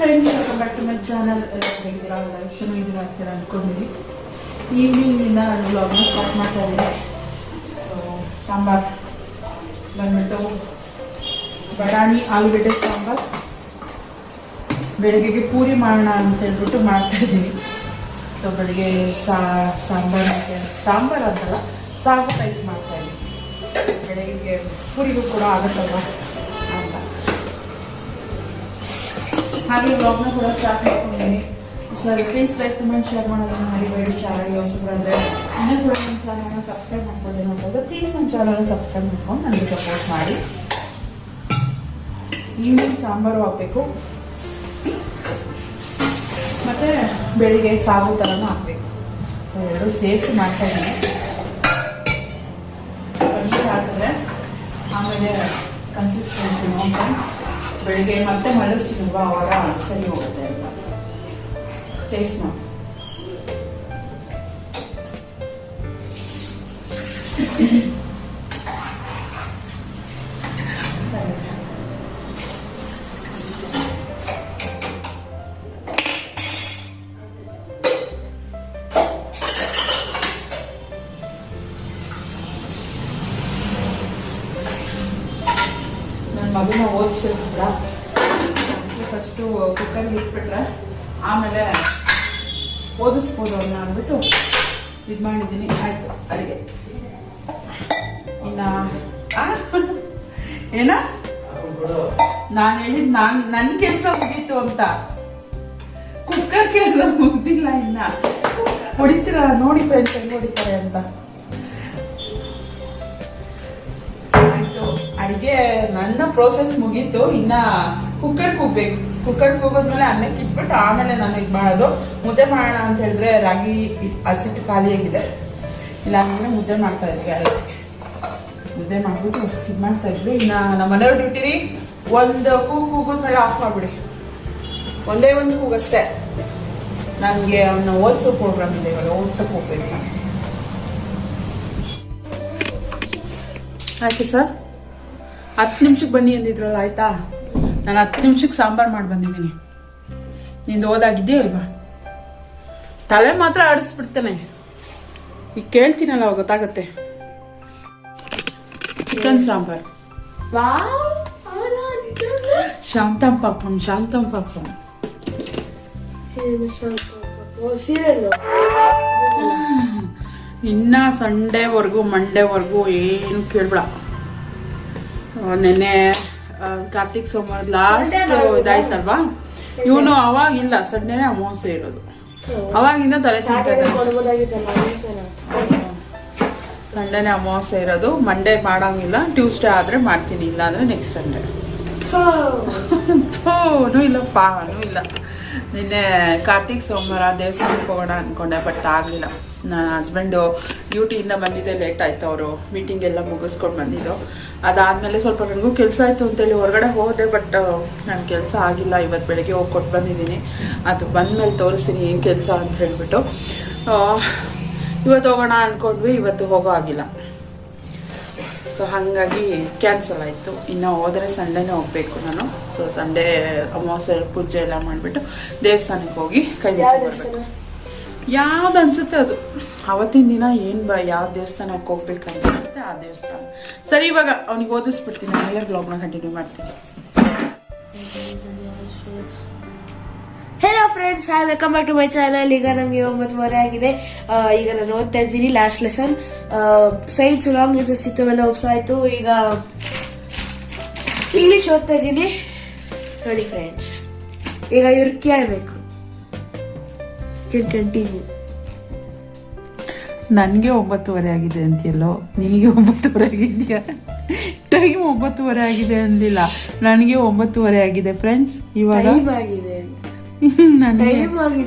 Friends welcome back to my channel ಎಲ್ಲ ಹೇಗಿದ್ದೀರಾ ಚೆನ್ನಾಗಿದ್ದೀರಾ ಅಂತೀರಾ ಅಂದ್ಕೊಂಡಿರಿ ಈವ್ನಿಂಗಿಂದ ನಾನು ಬ್ಲಾಗ್ನ ಸ್ಟಾರ್ಟ್ ಮಾಡ್ತಾ ಇದ್ದೀನಿ ಸಾಂಬಾರ್ ಬಂದ್ಬಿಟ್ಟು ಬಟಾಣಿ ಆಲೂಗಡ್ಡೆ ಸಾಂಬಾರ್ ಬೆಳಗ್ಗೆಗೆ ಪೂರಿ ಮಾಡೋಣ ಅಂತ ಹೇಳ್ಬಿಟ್ಟು ಮಾಡ್ತಾ ಇದ್ದೀನಿ. ಸೊ ಬೆಳಗ್ಗೆ ಸಾಂಬಾರ್ ಮತ್ತೆ ಸಾಂಬಾರ್ ಅಂತಲ್ಲ, ಸಾಗು ಟೈಪ್ ಮಾಡ್ತಾ ಇದ್ದೀನಿ. ಬೆಳಗ್ಗೆ ಪೂರಿಗೂ ಕೂಡ ಆಗುತ್ತಲ್ವ? ಹಾಗೆ ಬ್ಲಾಗ್ನ ಕೂಡ ಸ್ಟಾರ್ಟ್ ಮಾಡ್ಕೊಂಡಿದ್ದೀನಿ. So please like comment share ಮಾಡೋದನ್ನು ಮರಿಬೇಡಿ ಚಾನಲ್ ಹೊಸಬ್ರು ಅಂದರೆ ಇನ್ನೂ ಕೂಡ ನಮ್ಮ ಚಾನಲ್ನ ಸಬ್ಸ್ಕ್ರೈಬ್ ಮಾಡ್ಕೊಳ್ಳಿ ಅಂತಂದರೆ ಪ್ಲೀಸ್ ನಮ್ಮ ಚಾನಲ್ನ ಸಬ್ಸ್ಕ್ರೈಬ್ ಮಾಡ್ಕೊಂಡು ನನಗೆ ಸಪೋರ್ಟ್ ಮಾಡಿ. ಈವ್ನಿಂಗ್ ಸಾಂಬಾರು ಹಾಕಬೇಕು. ಮತ್ತು ಬೆಳಿಗ್ಗೆ ಸಾಗು ಥರನೂ ಹಾಕ್ಬೇಕು. ಸೊ ಎರಡು ಸೇರಿಸಿ ಮಾಡ್ತಾ ಇದ್ದೀನಿ. ನೀರು ಹಾಕಿದ್ರೆ ಆಮೇಲೆ ಕನ್ಸಿಸ್ಟೆನ್ಸಿ ನೋಡ್ಕೊಂಡು ಬೆಳಿಗ್ಗೆ ಮತ್ತೆ ಮಳಿಸ್ತೀನಲ್ವ ಅವಾಗ ಸರಿ ಹೋಗುತ್ತೆ ಅಂತ. ಟೇಸ್ಟ್ ಮಾಡಿ. ನನ್ನ ಮಗನ ಓದಿಸ್ಬೇಕು ಫಸ್ಟು ಕುಕ್ಕರ್ಗೆ ಇಟ್ಬಿಟ್ರೆ, ಆಮೇಲೆ ಓದಿಸ್ಬೋದು ಅವ್ರನ್ನ ಅಂದ್ಬಿಟ್ಟು ಇದು ಮಾಡಿದ್ದೀನಿ. ಆಯಿತು, ಅಡುಗೆ. ಇನ್ನು? ಏನ? ನಾನು ಹೇಳಿದ್ ನಾನು ನನ್ನ ಕೆಲಸ ಮುಗೀತು ಅಂತ. ಕುಕ್ಕರ್ ಕೆಲಸ ಮುಗ್ದಿಲ್ಲ ಇನ್ನ. ಹೊಡಿತೀರ? ನೋಡಿ ಫ್ರೆಂಡ್ಸ್ ಹೆಂಗ್ ಹೊಡಿತಾರೆ ಅಂತ. ಆಯ್ತು. ಅಡಿಗೆ, ನನ್ನ ಪ್ರೋಸೆಸ್ ಮುಗೀತು, ಇನ್ನ ಕುಕ್ಕರ್ ಕೂಗ್ಬೇಕು. ಕುಕ್ಕರ್ ಕೂಗೋದ್ಮೇಲೆ ಅನ್ನಕ್ಕೆ ಇಟ್ಬಿಟ್ಟು ಆಮೇಲೆ ನಾನು ಇದು ಮಾಡೋದು. ಮುದ್ದೆ ಮಾಡೋಣ ಅಂತ ಹೇಳಿದ್ರೆ ರಾಗಿ ಹಸಿಟ್ಟು ಖಾಲಿಯಾಗಿದೆ ಇಲ್ಲ ಅಂದ್ರೆ ಮುದ್ದೆ ಮಾಡ್ತಾ ಇದ್ವಿ ಅದಕ್ಕೆ ಮುದ್ದೆ ಮಾಡ್ಬಿಟ್ಟು ಇದು ಮಾಡ್ತಾ ಇದ್ವಿ. ಇನ್ನ ನಮ್ಮ ಮನೆಯವ್ರು ಡ್ಯೂಟಿರಿ ಒಂದು ಕೂಗು ಕೂಗೋದ್ಮೇಲೆ ಆಫ್ ಮಾಡ್ಬಿಡಿ. ಒಂದೇ ಒಂದು ಕೂಗಷ್ಟೇ ನನಗೆ ಅವನ್ನ ಓದ್ಸೋ ಪ್ರೋಗ್ರಾಮ್ ಇದೆ ಇವಾಗ, ಓದ್ಸೋಕೆ ಹೋಗ್ಬೇಕು ಆಯ್ತು ಸರ್. ಹತ್ತು ನಿಮಿಷಕ್ಕೆ ಬನ್ನಿ ಅಂದಿದ್ರಲ್ಲ, ಆಯ್ತಾ? ನಾನು ಹತ್ತು ನಿಮಿಷಕ್ಕೆ ಸಾಂಬಾರು ಮಾಡಿ ಬಂದಿದ್ದೀನಿ. ನಿಂದು ಓದಾಗಿದ್ದೇ ಅಲ್ವಾ ತಲೆ ಮಾತ್ರ ಆಡಿಸ್ಬಿಡ್ತೇನೆ. ಈಗ ಕೇಳ್ತೀನಲ್ಲ ಗೊತ್ತಾಗತ್ತೆ. ಚಿಕನ್ ಸಾಂಬಾರ್. ಶಾಂತಂ ಪಾಪಂ ಶಾಂತಂ ಪಾಪಂ. ಇನ್ನ ಸಂಡೇವರೆಗೂ, ಮಂಡೇವರೆಗೂ, ಏನು ಕೇಳ್ಬೇಡ. ನೆನ್ನೆ ಕಾರ್ತಿಕ್ ಸೋಮವಾರ ಲಾಸ್ಟ್ ಇದಾಯ್ತಲ್ವಾ? ಇವನು ಅವಾಗಿಲ್ಲ ಸಂಡೇನೆ ಅಮಾವಾಸ್ಯೆ ಇರೋದು. ಅವಾಗಿಂದ ತಲೆ ತಿಂತದೆ ಸಂಡೇನೆ ಅಮಾವಾಸ್ಯೆ ಇರೋದು. ಮಂಡೇ ಮಾಡಂಗಿಲ್ಲ ಟ್ಯೂಸ್ಡೇ ಆದ್ರೆ ಮಾಡ್ತೀನಿ ಇಲ್ಲ ಅಂದ್ರೆ ನೆಕ್ಸ್ಟ್ ಸಂಡೇ ಥೋನೂ ಇಲ್ಲ ಪಾನೂ ಇಲ್ಲ. ನಿನ್ನೆ ಕಾರ್ತಿಕ್ ಸೋಮವಾರ ದೇವಸ್ಥಾನಕ್ಕೆ ಹೋಗೋಣ ಅನ್ಕೊಂಡೆ ಬಟ್ ಆಗಲಿಲ್ಲ. ನನ್ನ ಹಸ್ಬೆಂಡು ಡ್ಯೂಟಿಯಿಂದ ಬಂದಿದ್ದೆ ಲೇಟ್ ಆಯ್ತು ಅವರು. ಮೀಟಿಂಗ್ ಎಲ್ಲ ಮುಗಿಸ್ಕೊಂಡು ಬಂದಿದ್ದು. ಅದಾದಮೇಲೆ ಸ್ವಲ್ಪ ನನಗೂ ಕೆಲಸ ಆಯಿತು ಅಂತೇಳಿ ಹೊರಗಡೆ ಹೋದೆ ಬಟ್ ನನ್ನ ಕೆಲಸ ಆಗಿಲ್ಲ. ಇವತ್ತು ಬೆಳಗ್ಗೆ ಹೋಗಿ ಕೊಟ್ಟು ಬಂದಿದ್ದೀನಿ. ಅದು ಬಂದಮೇಲೆ ತೋರಿಸ್ತೀನಿ ಏನು ಕೆಲಸ ಅಂತ ಹೇಳಿಬಿಟ್ಟು. ಇವತ್ತು ಹೋಗೋಣ ಅಂದ್ಕೊಂಡ್ವಿ ಇವತ್ತು ಹೋಗೋ ಆಗಿಲ್ಲ. ಸೊ ಹಾಗಾಗಿ ಕ್ಯಾನ್ಸಲ್ ಆಯಿತು. ಇನ್ನು ಹೋದರೆ ಸಂಡೇನೇ ಹೋಗಬೇಕು ನಾನು. ಸೊ ಸಂಡೇ ಅಮಾವಾಸ್ಯೆ ಪೂಜೆ ಎಲ್ಲ ಮಾಡಿಬಿಟ್ಟು ದೇವಸ್ಥಾನಕ್ಕೆ ಹೋಗಿ ಕೈ ಮುಗ್ದು ಯಾವ್ದು ಅನ್ಸುತ್ತೆ ಅದು? ಅವತ್ತಿನ ದಿನ ಏನು ಬ ಯಾವ ದೇವಸ್ಥಾನಕ್ಕೆ ಹೋಗ್ಬೇಕಂತ ಅನ್ಸುತ್ತೆ ಆ ದೇವಸ್ಥಾನ. ಸರಿ, ಇವಾಗ ಅವ್ನಿಗೆ ಓದಿಸ್ಬಿಡ್ತೀನಿ. ಆಮೇಲೆ ಬ್ಲಾಗ್ನ ಕಂಟಿನ್ಯೂ ಮಾಡ್ತೀನಿ. Hello friends hi welcome back to my channel ಈಗ ನಮಗೆ ಒಂಬತ್ತುವರೆ ಆಗಿದೆ. ಈಗ ನಾನು ಓದ್ತಾ ಇದ್ದೀನಿ last lesson science long lessons ಇತ್ತು ಎಲ್ಲ ಈಗ ಇಂಗ್ಲಿಷ್ ಓದ್ತಾ ಇದ್ದೀನಿ. ನೋಡಿ ಫ್ರೆಂಡ್ಸ್ ಈಗ ಇವ್ರು ಕೇಳಬೇಕು. ಕಂಟಿನ್ಯೂ ನನಗೆ ಒಂಬತ್ತುವರೆ ಆಗಿದೆ ಅಂತೀಯಲ್ಲೋ? ನಿನಗೆ ಒಂಬತ್ತುವರೆ ಆಗಿದೆಯಾ? ಟೈಮ್ ಒಂಬತ್ತುವರೆ ಆಗಿದೆ ಅಂದಿಲ್ಲ. ನನಗೆ ಒಂಬತ್ತುವರೆ ಆಗಿದೆ ಫ್ರೆಂಡ್ಸ್ ಇವಾಗ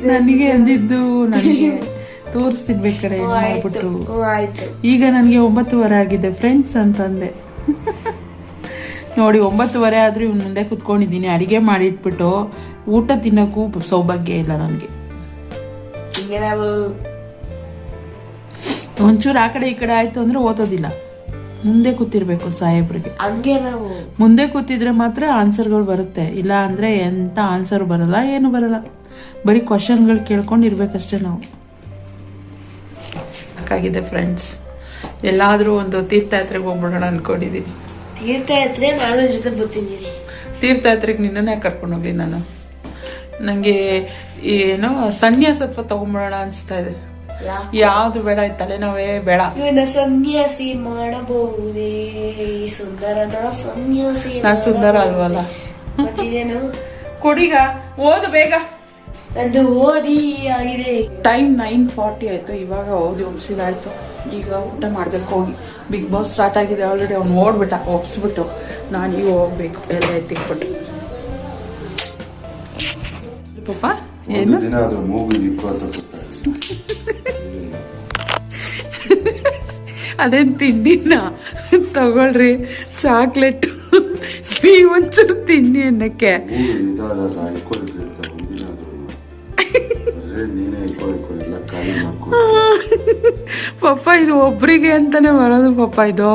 ನನಗೆ ಅಂದಿದ್ದು ನನಗೆ ತೋರಿಸ್ತಿದ್ ಬೇಕಾರೆ ಮಾಡ್ಬಿಟ್ಟು ಈಗ ನನಗೆ ಒಂಬತ್ತುವರೆ ಆಗಿದೆ ಫ್ರೆಂಡ್ಸ್ ಅಂತಂದೆ. ನೋಡಿ ಒಂಬತ್ತುವರೆ ಆದರೂ ಇವ್ನ ಮುಂದೆ ಕುತ್ಕೊಂಡಿದ್ದೀನಿ. ಅಡುಗೆ ಮಾಡಿಟ್ಬಿಟ್ಟು ಊಟ ತಿನ್ನೋಕ್ಕೂ ಸೌಭಾಗ್ಯ ಇಲ್ಲ ನನಗೆ. ಈಗ ನಾವು ಒಂಚೂರು ಆ ಕಡೆ ಈ ಕಡೆ ಆಯ್ತು ಅಂದ್ರೆ ಓದೋದಿಲ್ಲ. ಮುಂದೆ ಕೂತಿರ್ಬೇಕು ಸಾಹೇಬ್ರಿಗೆ. ಹಂಗೆ ನಾವು. ಮುಂದೆ ಕೂತಿದ್ರೆ ಮಾತ್ರ ಆನ್ಸರ್ಗಳು ಬರುತ್ತೆ. ಇಲ್ಲ ಅಂದ್ರೆ ಎಂತ ಆನ್ಸರ್ ಬರಲ್ಲ ಏನು ಬರಲ್ಲ. ಬರೀ ಕ್ವಶನ್ಗಳು ಕೇಳ್ಕೊಂಡು ಇರ್ಬೇಕಷ್ಟೇ ನಾವು. ಹಾಗಾಗಿದೆ ಫ್ರೆಂಡ್ಸ್. ಎಲ್ಲಾದರೂ ಒಂದು ತೀರ್ಥಯಾತ್ರೆಗೆ ಹೋಗ್ಬಿಡೋಣ ಅನ್ಕೊಂಡಿದ್ದೀನಿ ತೀರ್ಥಯಾತ್ರೆ? ನಾನು ಜೊತೆ ಬರ್ತೀನಿ ತೀರ್ಥಯಾತ್ರೆಗೆ ನಿನ್ನನ್ನೇ ಕರ್ಕೊಂಡು ಹೋಗ್ಲಿ ನಾನು. ನನಗೆ ಏನೋ ಸನ್ಯಾಸತ್ವ ತಗೊಂಬಿಡೋಣ ಅನಿಸ್ತಾ ಇದೆ. ಯಾವುದು ಬೇಡ ಈ ತಲೆನೋವೇ ಬೇಡ. ಸನ್ಯಾಸಿ ಮಾಡಬಹುದೇ? ಸುಂದರನ ಸನ್ಯಾಸಿ ನಾನು ಸುಂದರ ಅಲ್ವಲ್ಲ? ಮತ್ತಿದೇನು? ಕೊಡಿಗ ಓದು ಬೇಗ. ನಂದು ಓದಿ ಆಗಿದೆ. ಟೈಮ್ ನೈನ್ ಫಾರ್ಟಿ ಆಯ್ತು ಇವಾಗ ಓದಿ ಒಪ್ಸಿದಾಯ್ತು ಈಗ ಊಟ ಮಾಡ್ಬೇಕು ಹೋಗಿ. ಬಿಗ್ ಬಾಸ್ ಸ್ಟಾರ್ಟ್ ಆಗಿದೆ ಆಲ್ರೆಡಿ ಅವ್ನು ಓಡ್ಬಿಟ್ಟ ಒಪ್ಸ್ಬಿಟ್ಟು. ನಾನು ಈಗ ಹೋಗ್ಬೇಕು ಎಲ್ಲ ಎತ್ತಿಕ್ಬಿಟ್ಟು ಪಾಪ ಏನು ಒಂದು ದಿನ ಅದ್ರ ಮೂಗು ಅದೇನು ತಿಂಡಿನ ತಗೊಳ್ರಿ ಚಾಕ್ಲೇಟ್ ನೀವೊಂಚೂರು ತಿನ್ನಿ ಅನ್ನಕ್ಕೆ ಪಪ್ಪ ಇದು ಒಬ್ರಿಗೆ ಅಂತಾನೆ ಬರೋದು ಪಪ್ಪ ಇದು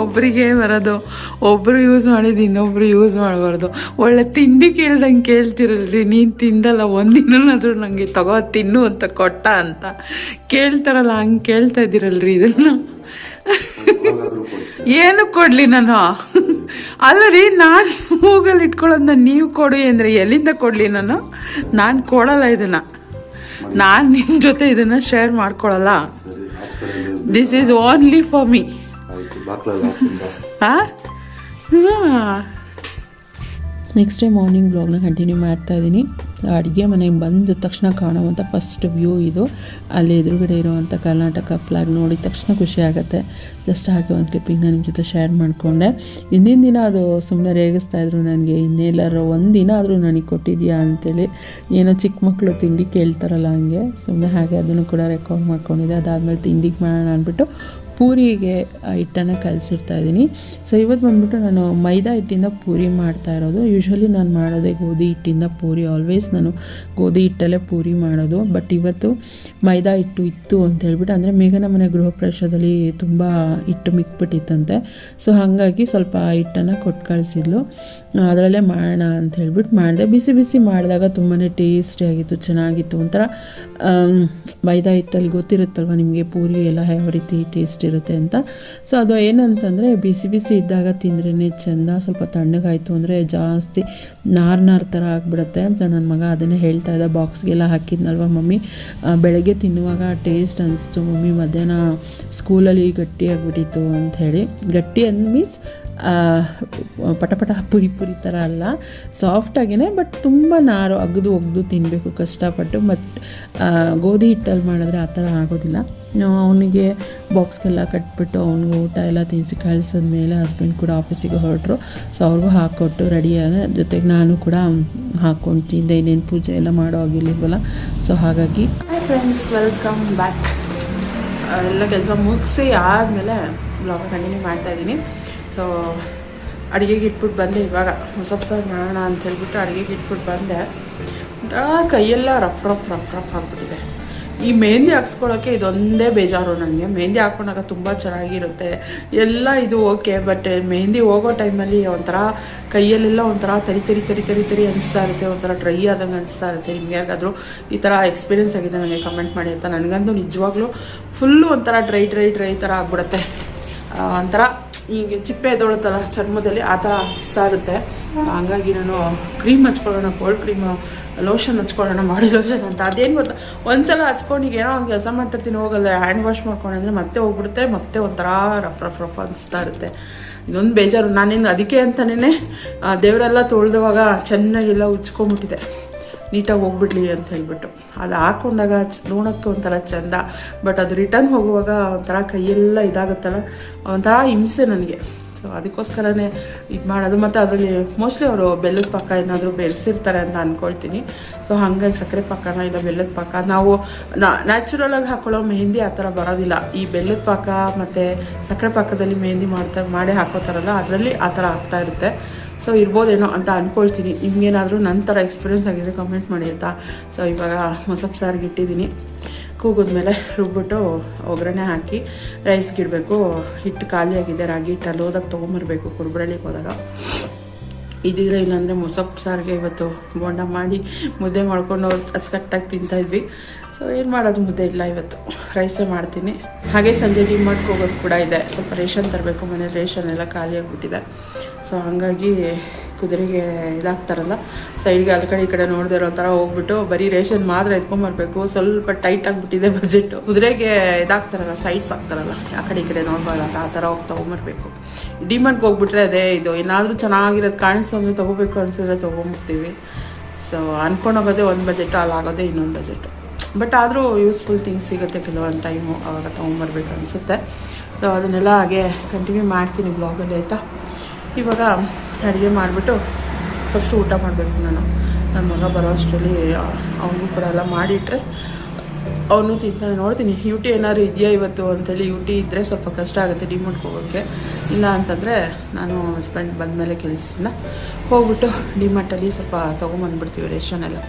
ಒಬ್ರಿಗೆ ಬರೋದು ಒಬ್ಬರು ಯೂಸ್ ಮಾಡಿದ್ದು ಇನ್ನೊಬ್ರು ಯೂಸ್ ಮಾಡಬಾರ್ದು. ಒಳ್ಳೆ ತಿಂಡಿ ಕೇಳ್ದಂಗೆ ಕೇಳ್ತಿರಲ್ರಿ, ನೀನು ತಿಂದಲ್ಲ ಒಂದಿನಾದ್ರೂ ನನಗೆ ತಗೋ, ತಿನ್ನು ಅಂತ ಕೊಟ್ಟ ಅಂತ. ಕೇಳ್ತಾರಲ್ಲ, ಹಂಗೆ ಕೇಳ್ತಾ ಇದ್ದೀರಲ್ರಿ ಇದನ್ನು? ಏನು ಕೊಡ್ಲಿ ನಾನು? ಅಲ್ಲರಿ, ನಾನು ಮೂಗಲ್ಲಿ ಇಟ್ಕೊಳ್ಳೋದನ್ನ ನೀವು ಕೊಡಿ ಅಂದರೆ ಎಲ್ಲಿಂದ ಕೊಡಲಿ ನಾನು? ನಾನು ಕೊಡಲ್ಲ ಇದನ್ನು. ನಾನು ನಿಮ್ಮ ಜೊತೆ ಇದನ್ನು share ಮಾಡ್ಕೊಳ್ಳಲ್ಲ this is only for me next day morning ಬ್ಲಾಗ್ನ continue ಮಾಡ್ತಾ ಇದ್ದೀನಿ ಅಡುಗೆ ಮನೆಗೆ ಬಂದ ತಕ್ಷಣ ಕಾಣುವಂಥ ಫಸ್ಟ್ ವ್ಯೂ ಇದು. ಅಲ್ಲಿ ಎದುರುಗಡೆ ಇರುವಂಥ ಕರ್ನಾಟಕ ಫ್ಲಾಗ್ ನೋಡಿದ ತಕ್ಷಣ ಖುಷಿ ಆಗುತ್ತೆ. ಜಸ್ಟ್ ಹಾಗೆ ಒಂದು ಕ್ಲಿಪ್ಪಿಂಗ್ ನಿಮ್ಮ ಜೊತೆ ಶೇರ್ ಮಾಡಿಕೊಂಡೆ. ಹಿಂದಿನ ದಿನ ಅದು ಸುಮ್ಮನೆ ರೇಗಿಸ್ತಾ ಇದ್ರು ನನಗೆ. ಇನ್ನೆಲ್ಲರೂ ಒಂದು ದಿನ ಆದರೂ ನನಗೆ ಕೊಟ್ಟಿದ್ಯಾ ಅಂತೇಳಿ ಏನೋ ಚಿಕ್ಕ ಮಕ್ಕಳು ತಿಂಡಿ ಕೇಳ್ತಾರಲ್ಲ ಹಂಗೆ. ಸುಮ್ಮನೆ ಹಾಗೆ ಅದನ್ನು ಕೂಡ ರೆಕಾರ್ಡ್ ಮಾಡ್ಕೊಂಡಿದ್ದೆ. ಅದಾದಮೇಲೆ ತಿಂಡಿಗೆ ಮಾಡೋಣ ಅಂದ್ಬಿಟ್ಟು ಪೂರಿಗೆ ಹಿಟ್ಟನ್ನು ಕಲಿಸಿರ್ತಾ ಇದ್ದೀನಿ. ಸೊ ಇವತ್ತು ಬಂದ್ಬಿಟ್ಟು ನಾನು ಮೈದಾ ಹಿಟ್ಟಿಂದ ಪೂರಿ ಮಾಡ್ತಾ ಇರೋದು. ಯೂಶ್ವಲಿ ನಾನು ಮಾಡೋದೇ ಗೋಧಿ ಹಿಟ್ಟಿಂದ ಪೂರಿ ಆಲ್ವೇಸ್ ನಾನು ಗೋಧಿ ಹಿಟ್ಟಲ್ಲೇ ಪೂರಿ ಮಾಡೋದು. ಬಟ್ ಇವತ್ತು ಮೈದಾ ಹಿಟ್ಟು ಇತ್ತು ಅಂತ ಹೇಳ್ಬಿಟ್ಟು, ಅಂದರೆ ಮೇಘನ ಮನೆ ಗೃಹ ಪ್ರವೇಶದಲ್ಲಿ ತುಂಬ ಹಿಟ್ಟು ಮಿಕ್ಬಿಟ್ಟಿತ್ತಂತೆ. ಸೊ ಹಾಗಾಗಿ ಸ್ವಲ್ಪ ಹಿಟ್ಟನ್ನು ಕೊಟ್ಟು ಕಳಿಸಿದ್ಲು. ಅದರಲ್ಲೇ ಮಾಡೋಣ ಅಂತ ಹೇಳ್ಬಿಟ್ಟು ಮಾಡಿದೆ. ಬಿಸಿ ಬಿಸಿ ಮಾಡಿದಾಗ ತುಂಬಾ ಟೇಸ್ಟಿಯಾಗಿತ್ತು ಚೆನ್ನಾಗಿತ್ತು ಒಂಥರ ಮೈದಾ ಹಿಟ್ಟಲ್ಲಿ ಗೊತ್ತಿರುತ್ತಲ್ವ ನಿಮಗೆ ಪೂರಿ ಎಲ್ಲ ಯಾವ ರೀತಿ ಟೇಸ್ಟ್ ಇರುತ್ತೆ ಅಂತ. ಸೊ ಅದು ಏನಂತಂದರೆ ಬಿಸಿ ಬಿಸಿ ಇದ್ದಾಗ ತಿಂದ್ರೇ ಚೆಂದ, ಸ್ವಲ್ಪ ತಣ್ಣಗಾಯಿತು ಅಂದರೆ ಜಾಸ್ತಿ ನಾರ್ನಾರ್ ನಾರ್ ಥರ ಆಗಿಬಿಡುತ್ತೆ ಅಂತ ನನ್ನ ಮಗ ಅದನ್ನೇ ಹೇಳ್ತಾ ಇದ್ದ. ಬಾಕ್ಸ್ಗೆಲ್ಲ ಹಾಕಿದ್ನಲ್ವ ಮಮ್ಮಿ? ಬೆಳಗ್ಗೆ ತಿನ್ನುವಾಗ ಟೇಸ್ಟ್ ಅನಿಸ್ತು ಮಮ್ಮಿ. ಮಧ್ಯಾಹ್ನ ಸ್ಕೂಲಲ್ಲಿ ಗಟ್ಟಿಯಾಗಿಬಿಟ್ಟಿತ್ತು ಅಂತ ಹೇಳಿ. ಗಟ್ಟಿ ಅಂದ ಮೀನ್ಸ್ ಪಟಪಟ ಪುರಿ ಪುರಿ ಥರ ಅಲ್ಲ. ಸಾಫ್ಟಾಗೇ ಬಟ್ ತುಂಬ ನಾರು, ಅಗದು ಒಗ್ದು ತಿನ್ನಬೇಕು ಕಷ್ಟಪಟ್ಟು. ಬಟ್ ಗೋಧಿ ಹಿಟ್ಟಲ್ಲಿ ಮಾಡಿದ್ರೆ ಆ ಥರ ಆಗೋದಿಲ್ಲ. ಅವನಿಗೆ ಬಾಕ್ಸ್ಗೆಲ್ಲ ಕಟ್ಬಿಟ್ಟು ಅವ್ನಿಗೆ ಊಟ ಎಲ್ಲ ತಿನ್ನಿಸಿ ಕಳಿಸಿದ್ಮೇಲೆ ಹಸ್ಬೆಂಡ್ ಕೂಡ ಆಫೀಸಿಗೆ ಹೊರಟರು. ಸೊ ಅವ್ರಿಗೂ ಹಾಕ್ಕೊಟ್ಟು ರೆಡಿಯಾದ ಜೊತೆಗೆ ನಾನು ಕೂಡ ಹಾಕ್ಕೊಂಡು ತಿಂದೆ. ಇನ್ನೇನು ಪೂಜೆ ಎಲ್ಲ ಮಾಡೋ ಆಗಿರ್ಲಿಲ್ವಲ್ಲ ಸೊ ಹಾಗಾಗಿ ಹಾಯ್ ಫ್ರೆಂಡ್ಸ್ ವೆಲ್ಕಮ್ ಬ್ಯಾಕ್ ಎಲ್ಲ ಕೆಲಸ ಮುಗಿಸಿ ಆದಮೇಲೆ ಬ್ಲಾಗ್ ಕಂಟಿನ್ಯೂ ಮಾಡ್ತಾ ಇದ್ದೀನಿ. ಸೊ ಅಡುಗೆಗೆ ಇಟ್ಬಿಟ್ಟು ಬಂದೆ ಇವಾಗ. ಹೊಸ ಮಾಡೋಣ ಅಂತ ಹೇಳ್ಬಿಟ್ಟು ಅಡುಗೆಗೆ ಇಟ್ಬಿಟ್ಟು ಬಂದೆ. ಒಂಥರ ಕೈಯೆಲ್ಲ ರಫ್ ರಫ್ ರಫ್ ರಫ್ ಆಗ್ಬಿಟ್ಟಿದೆ. ಈ ಮೆಹಂದಿ ಹಾಕ್ಸ್ಕೊಳ್ಳೋಕ್ಕೆ ಇದೊಂದೇ ಬೇಜಾರು ನನಗೆ. ಮೆಹಂದಿ ಹಾಕೊಂಡಾಗ ತುಂಬ ಚೆನ್ನಾಗಿರುತ್ತೆ. ಎಲ್ಲ ಇದು ಓಕೆ, ಬಟ್ ಮೆಹಂದಿ ಹೋಗೋ ಟೈಮಲ್ಲಿ ಒಂಥರ ಕೈಯಲ್ಲೆಲ್ಲ ಒಂಥರ ತರಿ ತರಿ ತರಿ ತರಿ ತರಿ ಅನಿಸ್ತಾ ಇರುತ್ತೆ. ಒಂಥರ ಡ್ರೈ ಆದಂಗೆ ಅನಿಸ್ತಾ ಇರುತ್ತೆ. ನಿಮ್ಗೆ ಯಾರಿಗಾದರೂ ಈ ಥರ ಎಕ್ಸ್ಪೀರಿಯನ್ಸ್ ಆಗಿದೆ ನನಗೆ ಕಮೆಂಟ್ ಮಾಡಿ ಅಂತ. ನನಗಂತೂ ನಿಜವಾಗ್ಲೂ ಫುಲ್ಲು ಒಂಥರ ಡ್ರೈ ಡ್ರೈ ಡ್ರೈ ಥರ ಆಗ್ಬಿಡುತ್ತೆ. ಒಂಥರ ಈಗ ಚಿಪ್ಪೆ ಎದ್ದೊಳುತ್ತಲ್ಲ ಚರ್ಮದಲ್ಲಿ ಆ ಥರ ಅನಿಸ್ತಾ ಇರುತ್ತೆ. ಹಂಗಾಗಿ ನಾನು ಕ್ರೀಮ್ ಹಚ್ಕೊಳ್ಳೋಣ ಕೋಲ್ಡ್ ಕ್ರೀಮ್ ಲೋಷನ್ ಹಚ್ಕೊಳ್ಳೋಣ, ಮಾಡಿ ಲೋಷನ್ ಅಂತ. ಅದೇನು ಗೊತ್ತಾ? ಒಂದ್ಸಲ ಹಚ್ಕೊಂಡು ಈಗ ಏನೋ ಒಂದು ಕೆಲಸ ಮಾಡ್ತಿರ್ತೀನಿ, ಹೋಗಲ್ಲ ಹ್ಯಾಂಡ್ ವಾಶ್ ಮಾಡ್ಕೊಂಡ್ರೆ ಮತ್ತೆ ಹೋಗ್ಬಿಡುತ್ತೆ, ಮತ್ತೆ ಒಂಥರ ರಫ್ ರಫ್ ರಫ್ ಅನಿಸ್ತಾ ಇರುತ್ತೆ. ಇದೊಂದು ಬೇಜಾರು. ನಾನೇನು ಅದಕ್ಕೆ ಅಂತಲೇ ದೇವರೆಲ್ಲ ತೊಳೆದವಾಗ ಚೆನ್ನಾಗೆಲ್ಲ ಉಜ್ಕೊಂಬಿಟ್ಟಿದೆ ನೀಟಾಗಿ ಹೋಗ್ಬಿಡ್ಲಿ ಅಂತ ಹೇಳ್ಬಿಟ್ಟು. ಅದು ಹಾಕೊಂಡಾಗ ನೋಡೋಕ್ಕೆ ಒಂಥರ ಚಂದ. ಬಟ್ ಅದು ರಿಟರ್ನ್ ಹೋಗುವಾಗ ಒಂಥರ ಕೈಯೆಲ್ಲ ಇದಾಗುತ್ತಲ್ಲ? ಒಂಥರ ಹಿಂಸೆ ನನಗೆ. ಸೊ ಅದಕ್ಕೋಸ್ಕರನೇ ಇದು ಮಾಡೋದು ಮತ್ತು ಅದರಲ್ಲಿ ಮೋಸ್ಟ್ಲಿ ಅವರು ಬೆಲ್ಲದ ಪಾಕ ಏನಾದರೂ ಬೆರೆಸಿರ್ತಾರೆ ಅಂತ ಅಂದ್ಕೊಳ್ತೀನಿ ಸೊ ಹಾಗಾಗಿ ಸಕ್ಕರೆ ಪಾಕನ ಇಲ್ಲ, ಬೆಲ್ಲದ ಪಾಕ. ನಾವು ನ್ಯಾಚುರಲಾಗಿ ಹಾಕೊಳ್ಳೋ ಮೆಹಂದಿ ಆ ಥರ ಬರೋದಿಲ್ಲ. ಈ ಬೆಲ್ಲದ ಪಾಕ ಮತ್ತು ಸಕ್ಕರೆ ಪಾಕದಲ್ಲಿ ಮೆಹಂದಿ ಮಾಡ್ತಾರೆ ಮಾಡಿ ಹಾಕೋತಾರಲ್ಲ ಅದರಲ್ಲಿ ಆ ಥರ ಆಗ್ತಾ ಇರುತ್ತೆ. ಸೊ ಇರ್ಬೋದೇನೋ ಅಂತ ಅಂದ್ಕೊಳ್ತೀನಿ ನಿಮ್ಗೇನಾದರೂ ನನ್ನ ಥರ ಎಕ್ಸ್ಪೀರಿಯನ್ಸ್ ಆಗಿದ್ರೆ ಕಮೆಂಟ್ ಮಾಡಿ ಆಯಿತಾ ಸೊ ಇವಾಗ ಮೊಸಪ್ ಸಾರಿಗೆ ಇಟ್ಟಿದ್ದೀನಿ. ಕೂಗಿದ್ಮೇಲೆ ರುಬ್ಬಿಟ್ಟು ಒಗ್ಗರಣೆ ಹಾಕಿ ರೈಸ್ಗೆ ಇಡಬೇಕು. ಹಿಟ್ಟು ಖಾಲಿಯಾಗಿದೆ, ರಾಗಿ ಹಿಟ್ಟು ಅಲ್ಲಿ ಹೋದಾಗ ತೊಗೊಂಬರ್ಬೇಕು ಕುರ್ಬರಳ್ಳಿಗೆ ಹೋದಾಗ. ಇದಿದ್ರೆ ಇಲ್ಲಾಂದರೆ ಮೊಸಪ್ಪು ಸಾರಿಗೆ ಇವತ್ತು ಬೋಂಡ ಮಾಡಿ ಮುದ್ದೆ ಮಾಡ್ಕೊಂಡು ಅಸ್ಕಟ್ಟಾಗಿ ತಿಂತಾಯಿದ್ವಿ ಸೊ ಏನು ಮಾಡೋದು ಮುದ್ದೆ? ಇಲ್ಲ, ಇವತ್ತು ರೈಸೇ ಮಾಡ್ತೀನಿ. ಹಾಗೆ ಸಂಜೆ ಡಿಮಾರ್ಟ್ಗೆ ಹೋಗೋದು ಕೂಡ ಇದೆ. ಸ್ವಲ್ಪ ರೇಷನ್ ತರಬೇಕು ಮನೇಲಿ ರೇಷನ್ ಎಲ್ಲ ಖಾಲಿ ಆಗಿಬಿಟ್ಟಿದೆ. ಸೊ ಹಾಗಾಗಿ ಕುದುರೆಗೆ ಇದಾಗ್ತಾರಲ್ಲ ಸೈಡ್ಗೆ ಅಲ್ಲಿ ಕಡೆ ಈ ಕಡೆ ನೋಡದೇ ಇರೋ ಥರ ಹೋಗ್ಬಿಟ್ಟು ಬರೀ ರೇಷನ್ ಮಾತ್ರ ಎತ್ಕೊಂಬರ್ಬೇಕು. ಸ್ವಲ್ಪ ಟೈಟ್ ಆಗಿಬಿಟ್ಟಿದೆ ಬಜೆಟು ಕುದುರೆಗೆ ಇದಾಗ್ತಾರಲ್ಲ ಸೈಡ್ಸ್ ಆಗ್ತಾರಲ್ಲ, ಆ ಕಡೆ ಈ ಕಡೆ ನೋಡ್ಬಾರ್ದಲ್ಲ ಆ ಥರ ಹೋಗಿ ತೊಗೊಂಬರ್ಬೇಕು ಡಿಮಾರ್ಟ್ಗೆ ಹೋಗ್ಬಿಟ್ರೆ ಅದೇ ಇದು. ಏನಾದರೂ ಚೆನ್ನಾಗಿರೋದು ಕಾಣಿಸೋದು ತೊಗೋಬೇಕು ಅನಿಸಿದ್ರೆ ತೊಗೊಂಬಿಡ್ತೀವಿ. ಸೊ ಅನ್ಕೊಂಡೋಗೋದೇ ಒಂದು ಬಜೆಟ್ ಅಲ್ಲಾಗೋದೇ ಇನ್ನೊಂದು ಬಜೆಟು ಬಟ್ ಆದರೂ ಯೂಸ್ಫುಲ್ ಥಿಂಗ್ಸ್ ಸಿಗುತ್ತೆ ಕೆಲವೊಂದು ಟೈಮು ಆವಾಗ ತೊಗೊಂಬರ್ಬೇಕು ಅನಿಸುತ್ತೆ. ಸೊ ಅದನ್ನೆಲ್ಲ ಹಾಗೆ ಕಂಟಿನ್ಯೂ ಮಾಡ್ತೀನಿ ಬ್ಲಾಗಲ್ಲಿ ಆಯಿತಾ? ಇವಾಗ ಅಡುಗೆ ಮಾಡಿಬಿಟ್ಟು ಫಸ್ಟ್ ಊಟ ಮಾಡಬೇಕು ನಾನು. ನನ್ನ ಮಗ ಬರೋ ಅಷ್ಟರಲ್ಲಿ ಅವನು ಕೂಡ ಎಲ್ಲ ಮಾಡಿಟ್ರೆ ಅವನು ತಿಂತಾನೆ. ನೋಡ್ತೀನಿ ಯೂಟಿ ಏನಾದ್ರು ಇದೆಯಾ ಇವತ್ತು ಅಂತೇಳಿ ಯೂಟಿ ಇದ್ದರೆ ಸ್ವಲ್ಪ ಕಷ್ಟ ಆಗುತ್ತೆ ಡಿಮಾರ್ಟ್ಗೆ ಹೋಗೋಕ್ಕೆ. ಇಲ್ಲ ಅಂತಂದರೆ ನಾನು ಹಸ್ಬೆಂಡ್ ಬಂದಮೇಲೆ ಕೆಲಸದಿಂದ ಹೋಗ್ಬಿಟ್ಟು ಡಿಮಾರ್ಟಲ್ಲಿ ಸ್ವಲ್ಪ ತೊಗೊಂಬಂದ್ಬಿಡ್ತೀವಿ ರೇಷನ್ ಎಲ್ಲ.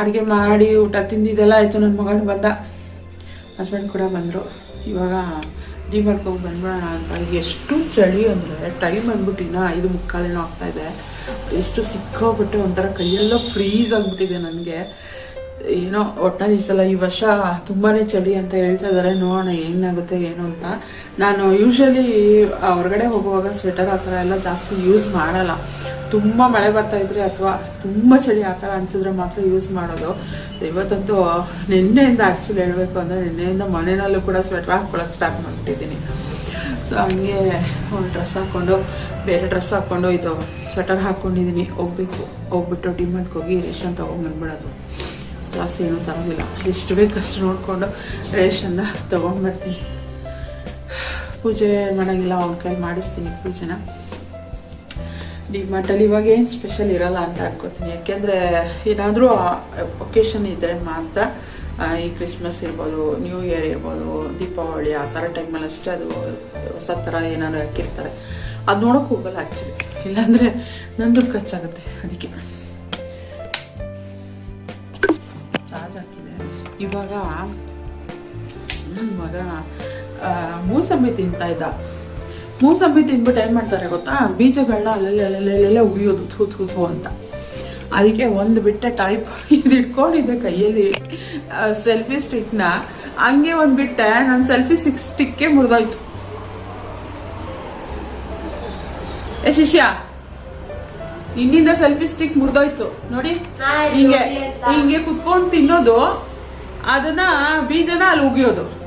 ಅಡುಗೆ ಮಾಡಿ ಊಟ ತಿಂದಿದ್ದೆಲ್ಲ ಆಯಿತು. ನನ್ನ ಮಗನು ಬಂದ. ಹಸ್ಬೆಂಡ್ ಕೂಡ ಬಂದರು. ಇವಾಗ ಡಿ ಹೋಗಿ ಬಂದ್ಬಿಡೋಣ ಅಂತ. ಎಷ್ಟು ಚಳಿ ಅಂದರೆ ಟೈಮ್ ಬಂದ್ಬಿಟ್ಟಿನ ಐದು ಮುಕ್ಕಾಲೇನೋ ಆಗ್ತಾಯಿದೆ ಎಷ್ಟು ಸಿಕ್ಕೋಗ್ಬಿಟ್ಟು ಒಂಥರ ಕೈಯೆಲ್ಲ ಫ್ರೀಸ್ ಆಗಿಬಿಟ್ಟಿದೆ ನನಗೆ. ಏನೋ ಒಟ್ನಲ್ಲಿ ಈ ಸಲ ಈ ವರ್ಷ ತುಂಬಾ ಚಳಿ ಅಂತ ಹೇಳ್ತಾ ಇದ್ದಾರೆ ನೋಡೋಣ ಏನಾಗುತ್ತೆ, ಏನು ಅಂತ. ನಾನು ಯೂಶ್ವಲಿ ಹೊರಗಡೆ ಹೋಗುವಾಗ ಸ್ವೆಟರ್ ಆ ಥರ ಎಲ್ಲ ಜಾಸ್ತಿ ಯೂಸ್ ಮಾಡಲ್ಲ. ತುಂಬ ಮಳೆ ಬರ್ತಾ ಇದ್ರೆ ಅಥವಾ ತುಂಬ ಚಳಿ ಆ ಥರ ಅನ್ಸಿದ್ರೆ ಮಾತ್ರ ಯೂಸ್ ಮಾಡೋದು. ಇವತ್ತಂತೂ ನಿನ್ನೆಯಿಂದ ಆ್ಯಕ್ಚುಲಿ ಹೇಳಬೇಕು ಅಂದರೆ ನಿನ್ನೆಯಿಂದ ಮನೆಯಲ್ಲೂ ಕೂಡ ಸ್ವೆಟರ್ ಹಾಕ್ಕೊಳಕ್ಕೆ ಸ್ಟಾರ್ಟ್ ಮಾಡಿಬಿಟ್ಟಿದ್ದೀನಿ. ಸೊ ಹಂಗೆ ಡ್ರೆಸ್ ಹಾಕ್ಕೊಂಡು ಬೇರೆ ಡ್ರೆಸ್ ಹಾಕ್ಕೊಂಡು ಇದು ಸ್ವೆಟರ್ ಹಾಕ್ಕೊಂಡಿದ್ದೀನಿ ಹೋಗ್ಬೇಕು. ಹೋಗ್ಬಿಟ್ಟು ಡಿಮಾರ್ಟ್ಗೆ ಹೋಗಿ ರೇಷನ್ ತೊಗೊಂಡ್ಬಂದ್ಬಿಡೋದು. ಜಾಸ್ತಿ ಏನೂ ತರೋದಿಲ್ಲ. ಎಷ್ಟು ಬೇಕಷ್ಟು ನೋಡಿಕೊಂಡು ರೇಷನ್ನ ತೊಗೊಂಡ್ಬರ್ತೀನಿ. ಪೂಜೆ ಮಾಡೋಂಗಿಲ್ಲ, ಅವ್ನ ಕೈಲಿ ಮಾಡಿಸ್ತೀನಿ ಪೂಜೆನ. ಡಿಮಾರ್ಟಲ್ಲಿ ಇವಾಗ ಏನು ಸ್ಪೆಷಲ್ ಇರಲ್ಲ ಅಂತ ಅನ್ಕೋತೀನಿ. ಯಾಕೆಂದರೆ ಏನಾದರೂ ಒಕೇಶನ್ ಇದ್ದರೆ ಮಾತ್ರ ಈ ಕ್ರಿಸ್ಮಸ್ ಇರ್ಬೋದು ನ್ಯೂ ಇಯರ್ ಇರ್ಬೋದು, ದೀಪಾವಳಿ, ಆ ಥರ ಟೈಮಲ್ಲಿ ಅಷ್ಟೇ ಅದು ಹೊಸ ಥರ ಏನಾದ್ರು ಹಾಕಿರ್ತಾರೆ. ಅದು ನೋಡೋಕೆ ಹೋಗಲ್ಲ ಆ್ಯಕ್ಚುಲಿ ಇಲ್ಲಾಂದರೆ ನಂದು ಖರ್ಚಾಗುತ್ತೆ ಅದಕ್ಕೆ. ಇವಾಗ ನನ್ನ ಮಗ ಮೂಸಂಬಿ ತಿಂತಾ ಇದ್ದ. ಮೂಸಂಬಿ ತಿನ್ಬಿಟ್ಟು ಏನು ಮಾಡ್ತಾರೆ ಗೊತ್ತಾ? ಬೀಜಗಳನ್ನ ಅಲ್ಲಲ್ಲಿ ಅಲ್ಲಲ್ಲೇ ಉಗಿಯೋದು ಥೂ ಥೂ ಥೂ ಅಂತ. ಅದಕ್ಕೆ ಒಂದು ಬಿಟ್ಟೆ ಟೈಪ್ ಇದು ಇಟ್ಕೊಂಡಿದ್ದೆ ಕೈಯಲ್ಲಿ ಸೆಲ್ಫಿ ಸ್ಟಿಕ್ನ ಹಂಗೆ ಒಂದು ಬಿಟ್ಟೆ ನನ್ನ ಸೆಲ್ಫಿ ಸ್ಟಿಕ್ ಸ್ಟಿಕ್ಕೇ ಮುರಿದೋಯ್ತು. ಏ ಶಿಷ್ಯ ಇನ್ನಿಂದ ಸೆಲ್ಫಿ ಸ್ಟಿಕ್ ಮುರಿದೋಯ್ತು. ನೋಡಿ ಹಿಂಗೆ ಹಿಂಗೆ ಕುತ್ಕೊಂಡು ತಿನ್ನೋದು ಅದನ್ನ ಬೀಜನ ಅಲ್ಲಿ ಉಗಿಯೋದು.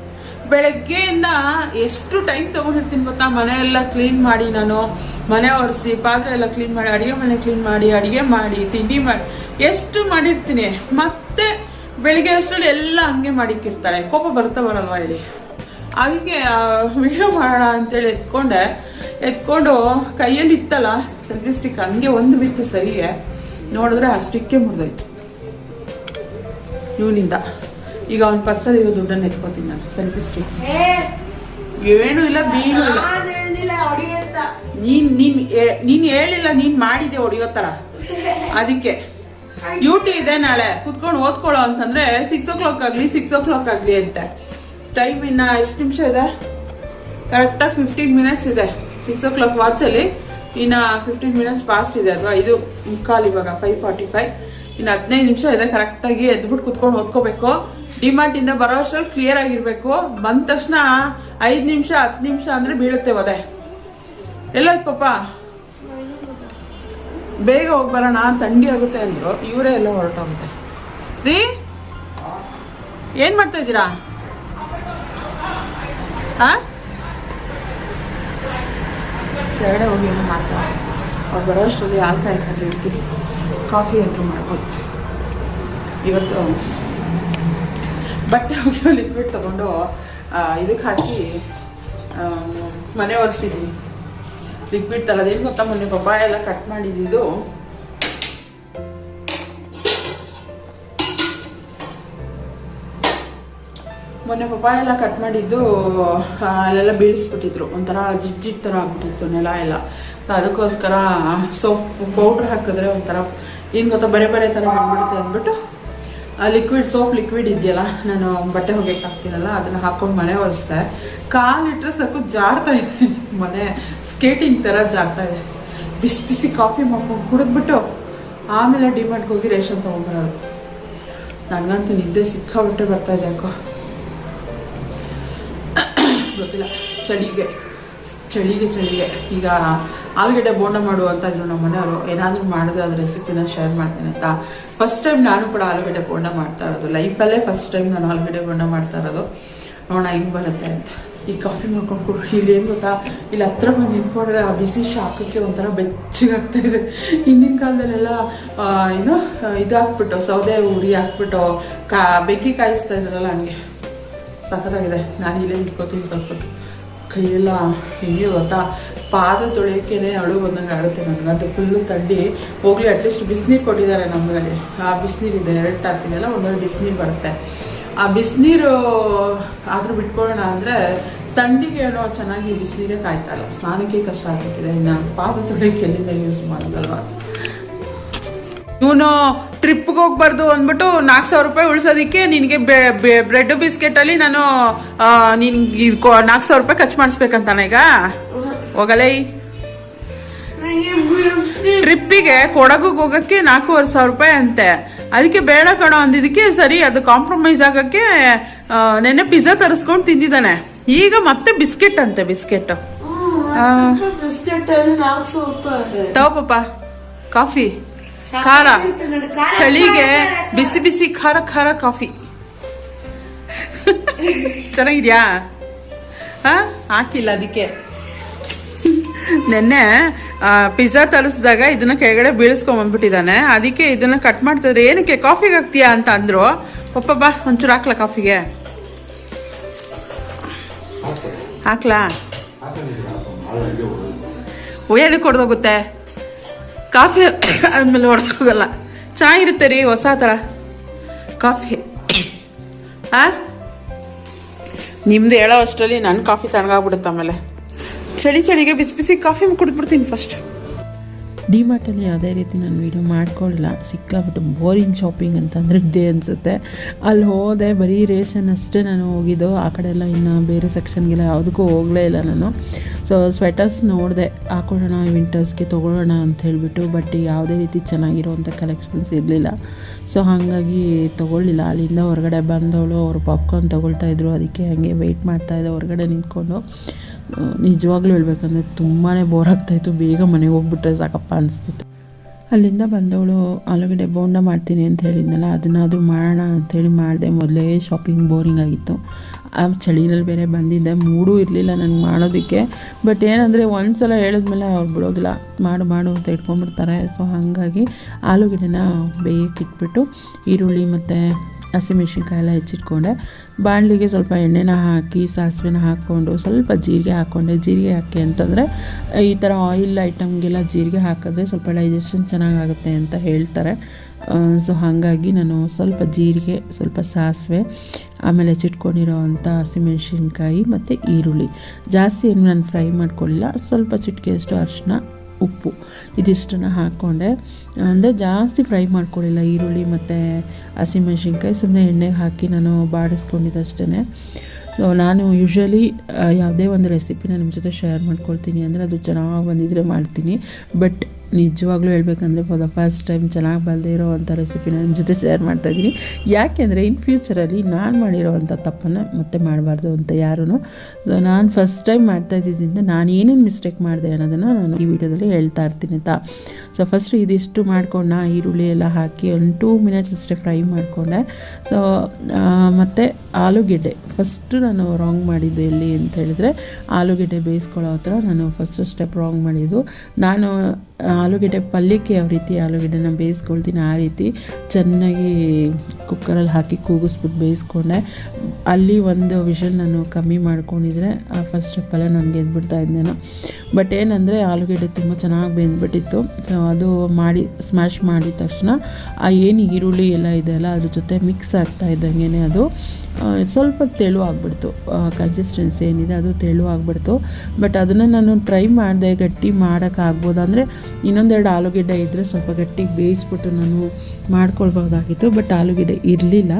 ಬೆಳಗ್ಗೆಯಿಂದ ಎಷ್ಟು ಟೈಮ್ ತಗೊಂಡಿರ್ತೀನಿ ಗೊತ್ತಾ? ಮನೆ ಎಲ್ಲ ಕ್ಲೀನ್ ಮಾಡಿ ನಾನು, ಮನೆ ಒರೆಸಿ, ಪಾತ್ರೆ ಎಲ್ಲ ಕ್ಲೀನ್ ಮಾಡಿ, ಅಡಿಗೆ ಮನೆ ಕ್ಲೀನ್ ಮಾಡಿ, ಅಡಿಗೆ ಮಾಡಿ, ತಿಂಡಿ ಮಾಡಿ, ಎಷ್ಟು ಮಾಡಿರ್ತೀನಿ. ಮತ್ತೆ ಬೆಳಿಗ್ಗೆ ಅಷ್ಟರಲ್ಲಿ ಎಲ್ಲ ಹಂಗೆ ಮಾಡಿಕ್ಕಿರ್ತಾರೆ. ಕೋಪ ಬರ್ತಾ ಬರಲ್ವಾ ಹೇಳಿ? ಅದಕ್ಕೆ ವಿಡಿಯೋ ಮಾಡೋಣ ಅಂತೇಳಿ ಎತ್ಕೊಂಡೆ. ಎತ್ಕೊಂಡು ಕೈಯಲ್ಲಿ ಇತ್ತಲ್ಲ ಸೆಲ್ಫಿ ಸ್ಟಿಕ್ ಹಂಗೆ ಒಂದು ಬಿತ್ತು ಸರಿಗೆ. ನೋಡಿದ್ರೆ ಆ ಸ್ಟಿಕ್ಕೇ ಮುರಿದೋಯ್ತು. ಇವನಿಂದ. ಈಗ ಅವ್ನ ಪರ್ಸಲ್ ಇರೋ ದುಡ್ಡನ್ನು ಎತ್ಕೋತೀನಿ ನಾನು. ಸೆಲ್ಫಿ ಸ್ಟಿಕ್ ಏನು ಇಲ್ಲ ಬೀನು ಇಲ್ಲ. ನೀನ್ ನೀನ್ ನೀನ್ ಹೇಳಿಲ್ಲ ನೀನ್ ಮಾಡಿದೆ ಹೊಡಿಯೋ ತರ. ಅದಕ್ಕೆ. ಡ್ಯೂಟಿ ಇದೆ ನಾಳೆ. ಕುತ್ಕೊಂಡು ಓದ್ಕೊಳ್ಳೋ ಅಂತಂದ್ರೆ ಸಿಕ್ಸ್ ಓ ಕ್ಲಾಕ್ ಆಗ್ಲಿ ಸಿಕ್ಸ್ ಓ ಕ್ಲಾಕ್ ಆಗ್ಲಿ ಅಂತ. ಟೈಮ್ ಇನ್ನ ಎಷ್ಟು ನಿಮಿಷ ಇದೆ? ಕರೆಕ್ಟಾಗಿ ಫಿಫ್ಟೀನ್ ಮಿನಿಟ್ಸ್ ಇದೆ. ಸಿಕ್ಸ್ ಓ ಕ್ಲಾಕ್ ವಾಚಲ್ಲಿ ಇನ್ನ ಫಿಫ್ಟೀನ್ ಮಿನಿಟ್ಸ್ ಫಾಸ್ಟ್ ಇದೆ ಅಲ್ವಾ? ಇದು ಮುಕ್ಕಾಲು ಇವಾಗ ಫೈವ್ ಫಾರ್ಟಿ ಫೈವ್ ಇನ್ನು ಹದಿನೈದು ನಿಮಿಷ ಇದೆ ಕರೆಕ್ಟಾಗಿ ಎದ್ಬಿಟ್ಟು ಕುತ್ಕೊಂಡು ಓದ್ಕೋಬೇಕು. ಡಿಮಾರ್ಟಿಂದ ಬರೋ ಅಷ್ಟ್ರಲ್ಲಿ ಕ್ಲಿಯರ್ ಆಗಿರ್ಬೇಕು. ಬಂದ ತಕ್ಷಣ ಐದು ನಿಮಿಷ, ಹತ್ತು ನಿಮಿಷ ಅಂದ್ರೆ ಬೀಳುತ್ತೆ ಒದೆ ಎಲ್ಲ ಪಾಪ? ಬೇಗ ಹೋಗಿ ಬರೋಣ ಥಂಡಿ ಆಗುತ್ತೆ ಅಂದ್ರು. ಇವರೇ ಎಲ್ಲ ಹೊರಟೋಗುತ್ತೆ. ರೀ? ಏನ್ ಮಾಡ್ತಾ ಇದ್ದೀರಾ? ಹಾಂ ಕೆಳಗಡೆ ಹೋಗಿ ಏನು ಮಾಡ್ತಾ ಅವ್ರು ಬರೋ ಹಾಲು ಇರ್ತೀವಿ. ಕಾಫಿ ಅಂತೂ ಮಾಡ್ಬೋದು. ಇವತ್ತು ಬಟ್ಟೆ ಒಗೆಯೋ ಲಿಕ್ವಿಡ್ ತಗೊಂಡು ಇದಕ್ಕೆ ಹಾಕಿ ಮನೆ ಒರೆಸಿದ್ವಿ ಲಿಕ್ವಿಡ್ ತರೋದೇನು ಗೊತ್ತಾ ಮೊನ್ನೆ ಪಪ್ಪಾಯ ಎಲ್ಲ ಕಟ್ ಮಾಡಿದ್ದು. ಮೊನ್ನೆ ಪಪ್ಪಾಯ ಎಲ್ಲ ಕಟ್ ಮಾಡಿದ್ದು ಅಲ್ಲೆಲ್ಲ ಬೀಳಿಸ್ಬಿಟ್ಟಿದ್ರು. ಒಂಥರ ಜಿಡ್ ಜಿಡ್ ಥರ ಆಗ್ಬಿಟ್ಟಿತ್ತು ನೆಲ ಎಲ್ಲ. ಅದಕ್ಕೋಸ್ಕರ ಸೋಪ್ ಪೌಡ್ರ್ ಹಾಕಿದ್ರೆ ಒಂಥರ ಏನು ಗೊತ್ತಾ, ಬರೆ ಬರೆ ಥರ ಬಂದ್ಬಿಡುತ್ತೆ ಅಂದ್ಬಿಟ್ಟು ಲಿಕ್ವಿಡ್ ಸೋಪ್ ಲಿಕ್ವಿಡ್ ಇದೆಯಲ್ಲ, ನಾನು ಬಟ್ಟೆ ಹೋಗಕ್ಕೆ ಹಾಕ್ತೀನಲ್ಲ ಅದನ್ನು ಹಾಕೊಂಡು ಮನೆ ಒರೆಸ್ದೆ. ಕಾಲಿಟ್ರೆ ಸಾಕು ಜಾರ್ತಾ ಇದೆ. ಮನೆ ಸ್ಕೇಟಿಂಗ್ ಥರ ಜಾರ್ತಾ ಇದೆ. ಬಿಸಿ ಬಿಸಿ ಕಾಫಿ ಮಾಡ್ಕೊಂಡು ಕುಡಿದ್ಬಿಟ್ಟು ಆಮೇಲೆ ಡಿಮಾರ್ಟ್ಗೆ ಹೋಗಿ ರೇಷನ್ ತೊಗೊಂಡ್ಬರೋದು. ನನಗಂತೂ ನಿದ್ದೆ ಸಿಕ್ಕಾಬಿಟ್ಟೆ ಬರ್ತಾ ಇದೆ ಯಾಕೋ ಗೊತ್ತಿಲ್ಲ, ಚಳಿಗೆ. ಚಳಿಗೆ ಚಳಿಗೆ. ಈಗ ಆಲೂಗಡ್ಡೆ ಬೋಂಡ ಮಾಡುವಂತ ಇದ್ರು ನಮ್ಮ ಮನೆಯವರು ಏನಾದರೂ ಮಾಡಿದ್ರೆ ಅದ್ರ ರೆಸಿಪಿನ ಶೇರ್ ಮಾಡ್ತೀನಿ ಅಂತ. ಫಸ್ಟ್ ಟೈಮ್ ನಾನು ಕೂಡ ಆಲೂಗಡ್ಡೆ ಬೋಂಡ ಮಾಡ್ತಾ ಇರೋದು. ಲೈಫಲ್ಲೇ ಫಸ್ಟ್ ಟೈಮ್ ನಾನು ಆಲೂಗಡ್ಡೆ ಬೋಂಡ ಮಾಡ್ತಾ ಇರೋದು. ನೋಡೋಣ ಹೆಂಗೆ ಬರುತ್ತೆ ಅಂತ. ಈ ಕಾಫಿ ಮಾಡ್ಕೊಂಡು ಕೊಡು. ಇಲ್ಲಿ ಗೊತ್ತಾ? ಇಲ್ಲಿ ಹತ್ರ ಬಂದು ನಿಂತ್ಕೊಂಡ್ರೆ ಆ ಬಿಸಿ ಶಾಖಕ್ಕೆ ಒಂಥರ ಬೆಚ್ಚಗಾಗ್ತಾ ಇದೆ. ಹಿಂದಿನ ಕಾಲದಲ್ಲೆಲ್ಲ ಏನೋ ಏನು ಆ, ಇದು ಹಾಕ್ಬಿಟ್ಟು ಸೌದೆ ಉರಿ ಹಾಕ್ಬಿಟ್ಟು ಕಾ ಬೆಂಕಿ ಕಾಯಿಸ್ತಾ ಇದ್ರಲ್ಲ ಹಂಗೆ. ಸಖತ್ತಾಗಿದೆ. ನಾನು ಇಲ್ಲೇ ನಿಂತ್ಕೋತೀನಿ ಸ್ವಲ್ಪ ಹೊತ್ತು. ಕೈಯೆಲ್ಲ ಹೆಂಗೆ ಗೊತ್ತಾ ಪಾದ ತೊಳೆಯೋಕೆ ಅಳು ಬಂದಂಗೆ ಆಗುತ್ತೆ ನನಗಂತೂ ಫುಲ್ಲು ತಡ್ಡಿ ಹೋಗ್ಲಿ ಅಟ್ಲೀಸ್ಟ್ ಬಿಸಿನೀರು ಕೊಟ್ಟಿದ್ದಾರೆ ನಮ್ಮಲ್ಲಿ ಆ ಬಿಸಿನೀರಿದೆ ಎರಡು ಟಾಪಿನೆಲ್ಲ ಒಂದೊಂದು ಬಿಸಿನೀರು ಬರುತ್ತೆ. ಆ ಬಿಸಿನೀರು ಆದರೂ ಬಿಟ್ಕೊಳ್ಳೋಣ ಅಂದರೆ ತಂಡಿಗೆ ಏನೋ ಚೆನ್ನಾಗಿ ಬಿಸಿನೀರೇ ಕಾಯ್ತಾ ಇಲ್ಲ. ಸ್ನಾನಕ್ಕೆ ಕಷ್ಟ ಆಗ್ಬಿಟ್ಟಿದೆ. ಇನ್ನು ಪಾದ ತೊಳೆಯೋಕ್ಕೆ ಎಲ್ಲಿಂದ ಯೂಸ್ ಮಾಡೋದಲ್ವಾ ಇವನು ಟ್ರಿಪ್ಗೆ ಹೋಗ್ಬಾರ್ದು ಅಂದ್ಬಿಟ್ಟು ನಾಲ್ಕು ಸಾವಿರ ರೂಪಾಯಿ ಉಳಿಸೋದಕ್ಕೆ ನಿನಗೆ ಬ್ರೆಡ್ ಬಿಸ್ಕೆಟಲ್ಲಿ ನಾನು ನಿನ್ಗೆ ನಾಲ್ಕು ಸಾವಿರ ರೂಪಾಯಿ ಖರ್ಚು ಮಾಡಿಸ್ಬೇಕಂತಾನೆ ಈಗ? ಹೋಗಲೇ. ಟ್ರಿಪ್ಪಿಗೆ ಕೊಡಗಿಗೆ ಹೋಗೋಕ್ಕೆ ನಾಲ್ಕೂವರೆ ಸಾವಿರ ರೂಪಾಯಿ ಅಂತೆ. ಅದಕ್ಕೆ ಬೇಡ ಕಣ ಅಂದಿದ್ದಕ್ಕೆ ಸರಿ ಅದು ಕಾಂಪ್ರಮೈಸ್ ಆಗೋಕ್ಕೆ ನೆನ್ನೆ ಪಿಜ್ಜಾ ತರಿಸ್ಕೊಂಡು ತಿಂದಿದ್ದಾನೆ. ಈಗ ಮತ್ತೆ ಬಿಸ್ಕೆಟ್ ಅಂತೆ ಬಿಸ್ಕೆಟ್ ತಗೋಪಪ್ಪ ಕಾಫಿ. ಖಾರ. ಚಳಿಗೆ ಬಿಸಿ ಬಿಸಿ ಖಾರ ಖಾರ ಕಾಫಿ. ಚೆನ್ನಾಗಿದ್ಯಾ? ಹಾ? ಹಾಕಿಲ್ಲ ಅದಕ್ಕೆ. ನೆನ್ನೆ ಪಿಜ್ಜಾ ತರಿಸಿದಾಗ ಇದನ್ನ ಕೆಳಗಡೆ ಬೀಳಿಸ್ಕೊಂಬಂದ್ಬಿಟ್ಟಿದ್ದಾನೆ ಅದಕ್ಕೆ ಇದನ್ನ ಕಟ್ ಮಾಡ್ತಿದ್ರೆ. ಏನಕ್ಕೆ ಕಾಫಿಗೆ ಹಾಕ್ತೀಯಾ ಅಂತ ಅಂದ್ರು. ಪಪ್ಪ ಬಾ ಒಂಚೂರು ಹಾಕ್ಲಾ ಕಾಫಿಗೆ. ಹಾಕ್ಲಾ? ಏನಕ್ಕೆ ಹೊಡೆದೋಗುತ್ತೆ ಕಾಫಿ ಆದ್ಮೇಲೆ ಹೊಡೆದೋಗಲ್ಲ. ಚೆನ್ನಾಗಿರುತ್ತೆ ರೀ, ಹೊಸ ಥರ. ಕಾಫಿ. ಆ? ನಿಮ್ದು ಹೇಳೋ ಅಷ್ಟರಲ್ಲಿ ನನ್ನ ಕಾಫಿ ತಣ್ಣಗಾಗ್ಬಿಡುತ್ತೆ ಆಮೇಲೆ. ಚಳಿ ಚಳಿಗೆ ಬಿಸಿ ಬಿಸಿ ಕಾಫಿ ಕುಡಿದ್ಬಿಡ್ತೀನಿ ಫಸ್ಟ್ ಡಿಮಾರ್ಟಲ್ಲಿ ಯಾವುದೇ ರೀತಿ ನಾನು ವೀಡಿಯೋ ಮಾಡ್ಕೊಳ್ಳಿಲ್ಲ ಸಿಕ್ಕಾಬಿಟ್ಟು ಬೋರಿಂಗ್ ಶಾಪಿಂಗ್ ಅಂತಂದರೆ ಇದೇ ಅನಿಸುತ್ತೆ. ಅಲ್ಲಿ ಹೋದೆ, ಬರೀ ರೇಷನ್ ಅಷ್ಟೇ ನಾನು ಹೋಗಿದ್ದು. ಆ ಕಡೆ ಎಲ್ಲ ಇನ್ನು ಬೇರೆ ಸೆಕ್ಷನ್ಗೆಲ್ಲ ಯಾವುದಕ್ಕೂ ಹೋಗಲೇ ಇಲ್ಲ ನಾನು. ಸೊ ಸ್ವೆಟರ್ಸ್ ನೋಡಿದೆ, ಹಾಕೊಳ್ಳೋಣ ವಿಂಟರ್ಸ್ಗೆ ತೊಗೊಳ್ಳೋಣ ಅಂತ ಹೇಳಿಬಿಟ್ಟು ಬಟ್ ಯಾವುದೇ ರೀತಿ ಚೆನ್ನಾಗಿರುವಂಥ ಕಲೆಕ್ಷನ್ಸ್ ಇರಲಿಲ್ಲ. ಸೊ ಹಾಗಾಗಿ ತೊಗೊಳ್ಳಿಲ್ಲ. ಅಲ್ಲಿಂದ ಹೊರಗಡೆ ಬಂದವಳು, ಅವರು ಪಾಪ್ಕಾರ್ನ್ ತೊಗೊಳ್ತಾಯಿದ್ರು ಅದಕ್ಕೆ ಹಾಗೆ ವೆಯ್ಟ್ ಮಾಡ್ತಾಯಿದ್ದೆ ಹೊರಗಡೆ ನಿಂತ್ಕೊಂಡು. ನಿಜವಾಗ್ಲೂ ಹೇಳ್ಬೇಕಂದ್ರೆ ತುಂಬಾ ಬೋರ್ ಆಗ್ತಾಯಿತ್ತು ಬೇಗ ಮನೆಗೆ ಹೋಗ್ಬಿಟ್ರೆ ಸಾಕಪ್ಪ ಅನಿಸ್ತಿತ್ತು. ಅಲ್ಲಿಂದ ಬಂದವಳು, ಆಲೂಗಡ್ಡೆ ಬೋಂಡ ಮಾಡ್ತೀನಿ ಅಂತ ಹೇಳಿದ್ನಲ್ಲ, ಅದನ್ನಾದರೂ ಮಾಡೋಣ ಅಂಥೇಳಿ ಮಾಡಿದೆ. ಮೊದಲೇ ಶಾಪಿಂಗ್ ಬೋರಿಂಗ್ ಆಗಿತ್ತು. ಆ ಚಳಿನಲ್ಲಿ ಬೇರೆ ಬಂದಿದ್ದೆ. ಮೂಡೂ ಇರಲಿಲ್ಲ ನನಗೆ ಮಾಡೋದಕ್ಕೆ. ಬಟ್ ಏನಂದರೆ ಒಂದು ಸಲ ಹೇಳಿದ್ಮೇಲೆ ಅವ್ರು ಬಿಡೋದಿಲ್ಲ. ಮಾಡು ಮಾಡು ಅಂತ ಇಟ್ಕೊಂಡ್ಬಿಡ್ತಾರೆ. ಸೊ ಹಾಗಾಗಿ ಆಲೂಗಡ್ಡೆನ ಬೇಯಕ್ಕೆ ಇಟ್ಬಿಟ್ಟು, ಈರುಳ್ಳಿ ಮತ್ತು ಹಸಿಮೆಣ್ಸಿನ್ಕಾಯಿ ಎಲ್ಲ ಹೆಚ್ಚಿಟ್ಕೊಂಡೆ. ಬಾಣಲಿಗೆ ಸ್ವಲ್ಪ ಎಣ್ಣೆನ ಹಾಕಿ, ಸಾಸಿವೆನ ಹಾಕ್ಕೊಂಡು, ಸ್ವಲ್ಪ ಜೀರಿಗೆ ಹಾಕ್ಕೊಂಡೆ. ಜೀರಿಗೆ ಹಾಕಿ ಅಂತಂದರೆ, ಈ ಥರ ಆಯಿಲ್ ಐಟಮ್ಗೆಲ್ಲ ಜೀರಿಗೆ ಹಾಕಿದ್ರೆ ಸ್ವಲ್ಪ ಡೈಜೆಷನ್ ಚೆನ್ನಾಗಾಗುತ್ತೆ ಅಂತ ಹೇಳ್ತಾರೆ. ಸೊ ಹಾಗಾಗಿ ನಾನು ಸ್ವಲ್ಪ ಜೀರಿಗೆ, ಸ್ವಲ್ಪ ಸಾಸಿವೆ, ಆಮೇಲೆ ಹೆಚ್ಚಿಟ್ಕೊಂಡಿರೋ ಅಂಥ ಹಸಿಮೆಣ್ಸಿನ್ಕಾಯಿ ಮತ್ತು ಈರುಳ್ಳಿ. ಜಾಸ್ತಿ ಏನು ನಾನು ಫ್ರೈ ಮಾಡ್ಕೊಳ್ಳಿಲ್ಲ ಸ್ವಲ್ಪ ಚಿಟಿಕೆಯಷ್ಟು ಅರಿಶಿನ ಉಪ್ಪು. ಇದಿಷ್ಟನ್ನು ಹಾಕ್ಕೊಂಡೆ. ಅಂದರೆ ಜಾಸ್ತಿ ಫ್ರೈ ಮಾಡ್ಕೊಳ್ಳಿಲ್ಲ. ಈರುಳ್ಳಿ ಮತ್ತು ಹಸಿಮೆಣ್ಸಿನ್ಕಾಯಿ ಸುಮ್ಮನೆ ಎಣ್ಣೆಗೆ ಹಾಕಿ ನಾನು ಬಾಡಿಸ್ಕೊಂಡಿದ್ದಷ್ಟೇ ಸೊ ನಾನು ಯೂಶ್ವಲಿ ಯಾವುದೇ ಒಂದು ರೆಸಿಪಿನ ನಿಮ್ಮ ಜೊತೆ ಶೇರ್ ಮಾಡ್ಕೊಳ್ತೀನಿ. ಅಂದರೆ ಅದು ಚೆನ್ನಾಗಿ ಬಂದಿದ್ದರೆ ಮಾಡ್ತೀನಿ. ಬಟ್ ನಿಜವಾಗ್ಲೂ ಹೇಳ್ಬೇಕಂದ್ರೆ ಫಾರ್ ದ ಫಸ್ಟ್ ಟೈಮ್ ಚೆನ್ನಾಗಿ ಬರೆದೇ ಇರೋ ಅಂಥ ರೆಸಿಪಿನ ನಿಮ್ಮ ಜೊತೆ ಶೇರ್ ಮಾಡ್ತಾಯಿದ್ದೀನಿ ಯಾಕೆಂದರೆ ಇನ್ ಫ್ಯೂಚರಲ್ಲಿ ನಾನು ಮಾಡಿರೋವಂಥ ತಪ್ಪನ್ನು ಮತ್ತೆ ಮಾಡಬಾರ್ದು ಅಂತ ಯಾರೂ ಸೊ ನಾನು ಫಸ್ಟ್ ಟೈಮ್ ಮಾಡ್ತಾ ಇದ್ದಿದ್ದರಿಂದ ನಾನು ಏನೇನು ಮಿಸ್ಟೇಕ್ ಮಾಡಿದೆ ಅನ್ನೋದನ್ನು ನಾನು ಈ ವಿಡಿಯೋದಲ್ಲಿ ಹೇಳ್ತಾ ಇರ್ತೀನಿ ಆಯಿತಾ? ಸೊ ಫಸ್ಟ್ ಇದಿಷ್ಟು ಮಾಡ್ಕೊಂಡು ನಾ ಈರುಳ್ಳಿ ಎಲ್ಲ ಹಾಕಿ ಒಂದು ಟೂ ಮಿನಿಟ್ಸ್ ಅಷ್ಟೇ ಫ್ರೈ ಮಾಡಿಕೊಂಡೆ. ಸೊ ಮತ್ತು ಆಲೂಗೆಡ್ಡೆ. ಫಸ್ಟು ನಾನು ರಾಂಗ್ ಮಾಡಿದ್ದು ಎಲ್ಲಿ ಅಂತ ಹೇಳಿದರೆ, ಆಲೂಗೆಡ್ಡೆ ಬೇಯಿಸ್ಕೊಳ್ಳೋ ಹತ್ರ ನಾನು ಫಸ್ಟ್ ಸ್ಟೆಪ್ ರಾಂಗ್ ಮಾಡಿದ್ದು. ನಾನು ಆಲೂಗೆಡ್ಡೆ ಪಲ್ಯಕ್ಕೆ ಯಾವ ರೀತಿ ಆಲೂಗೆಡ್ಡೆನ ಬೇಯಿಸ್ಕೊಳ್ತೀನಿ ಆ ರೀತಿ ಚೆನ್ನಾಗಿ ಕುಕ್ಕರಲ್ಲಿ ಹಾಕಿ ಕೂಗಿಸ್ಬಿಟ್ಟು ಬೇಯಿಸ್ಕೊಂಡೆ. ಅಲ್ಲಿ ಒಂದು ವಿಷಲ್ ನಾನು ಕಮ್ಮಿ ಮಾಡ್ಕೊಂಡಿದ್ರೆ ಆ ಫಸ್ಟ್ ಪಲ್ಯ ನಾನು ಗೆದ್ಬಿಡ್ತಾ ಇದ್ದೇನೆ ಬಟ್ ಏನಂದರೆ ಆಲೂಗೆಡ್ಡೆ ತುಂಬ ಚೆನ್ನಾಗಿ ಬೆಂದ್ಬಿಟ್ಟಿತ್ತು. ಸೊ ಅದು ಮಾಡಿ ಸ್ಮ್ಯಾಶ್ ಮಾಡಿದ ತಕ್ಷಣ ಆ ಏನು ಈರುಳ್ಳಿ ಎಲ್ಲ ಇದೆಯಲ್ಲ ಅದ್ರ ಜೊತೆ ಮಿಕ್ಸ್ ಆಗ್ತಾ ಇದ್ದಂಗೆ ಅದು. ಸ್ವಲ್ಪ ತೆಳು ಆಗಿಬಿಡ್ತು. ಕನ್ಸಿಸ್ಟೆನ್ಸಿ ಏನಿದೆ ಅದು ತೆಳು ಆಗಿಬಿಡ್ತು. ಬಟ್ ಅದನ್ನು ನಾನು ಟ್ರೈ ಮಾಡಿದೆ, ಗಟ್ಟಿ ಮಾಡೋಕ್ಕಾಗ್ಬೋದು ಅಂದರೆ ಇನ್ನೊಂದೆರಡು ಆಲೂಗೆಡ್ಡೆ ಇದ್ದರೆ ಸ್ವಲ್ಪ ಗಟ್ಟಿಗೆ ಬೇಯಿಸ್ಬಿಟ್ಟು ನಾನು ಮಾಡ್ಕೊಳ್ಬೋದಾಗಿತ್ತು. ಬಟ್ ಆಲೂಗೆಡ್ಡೆ ಇರಲಿಲ್ಲ.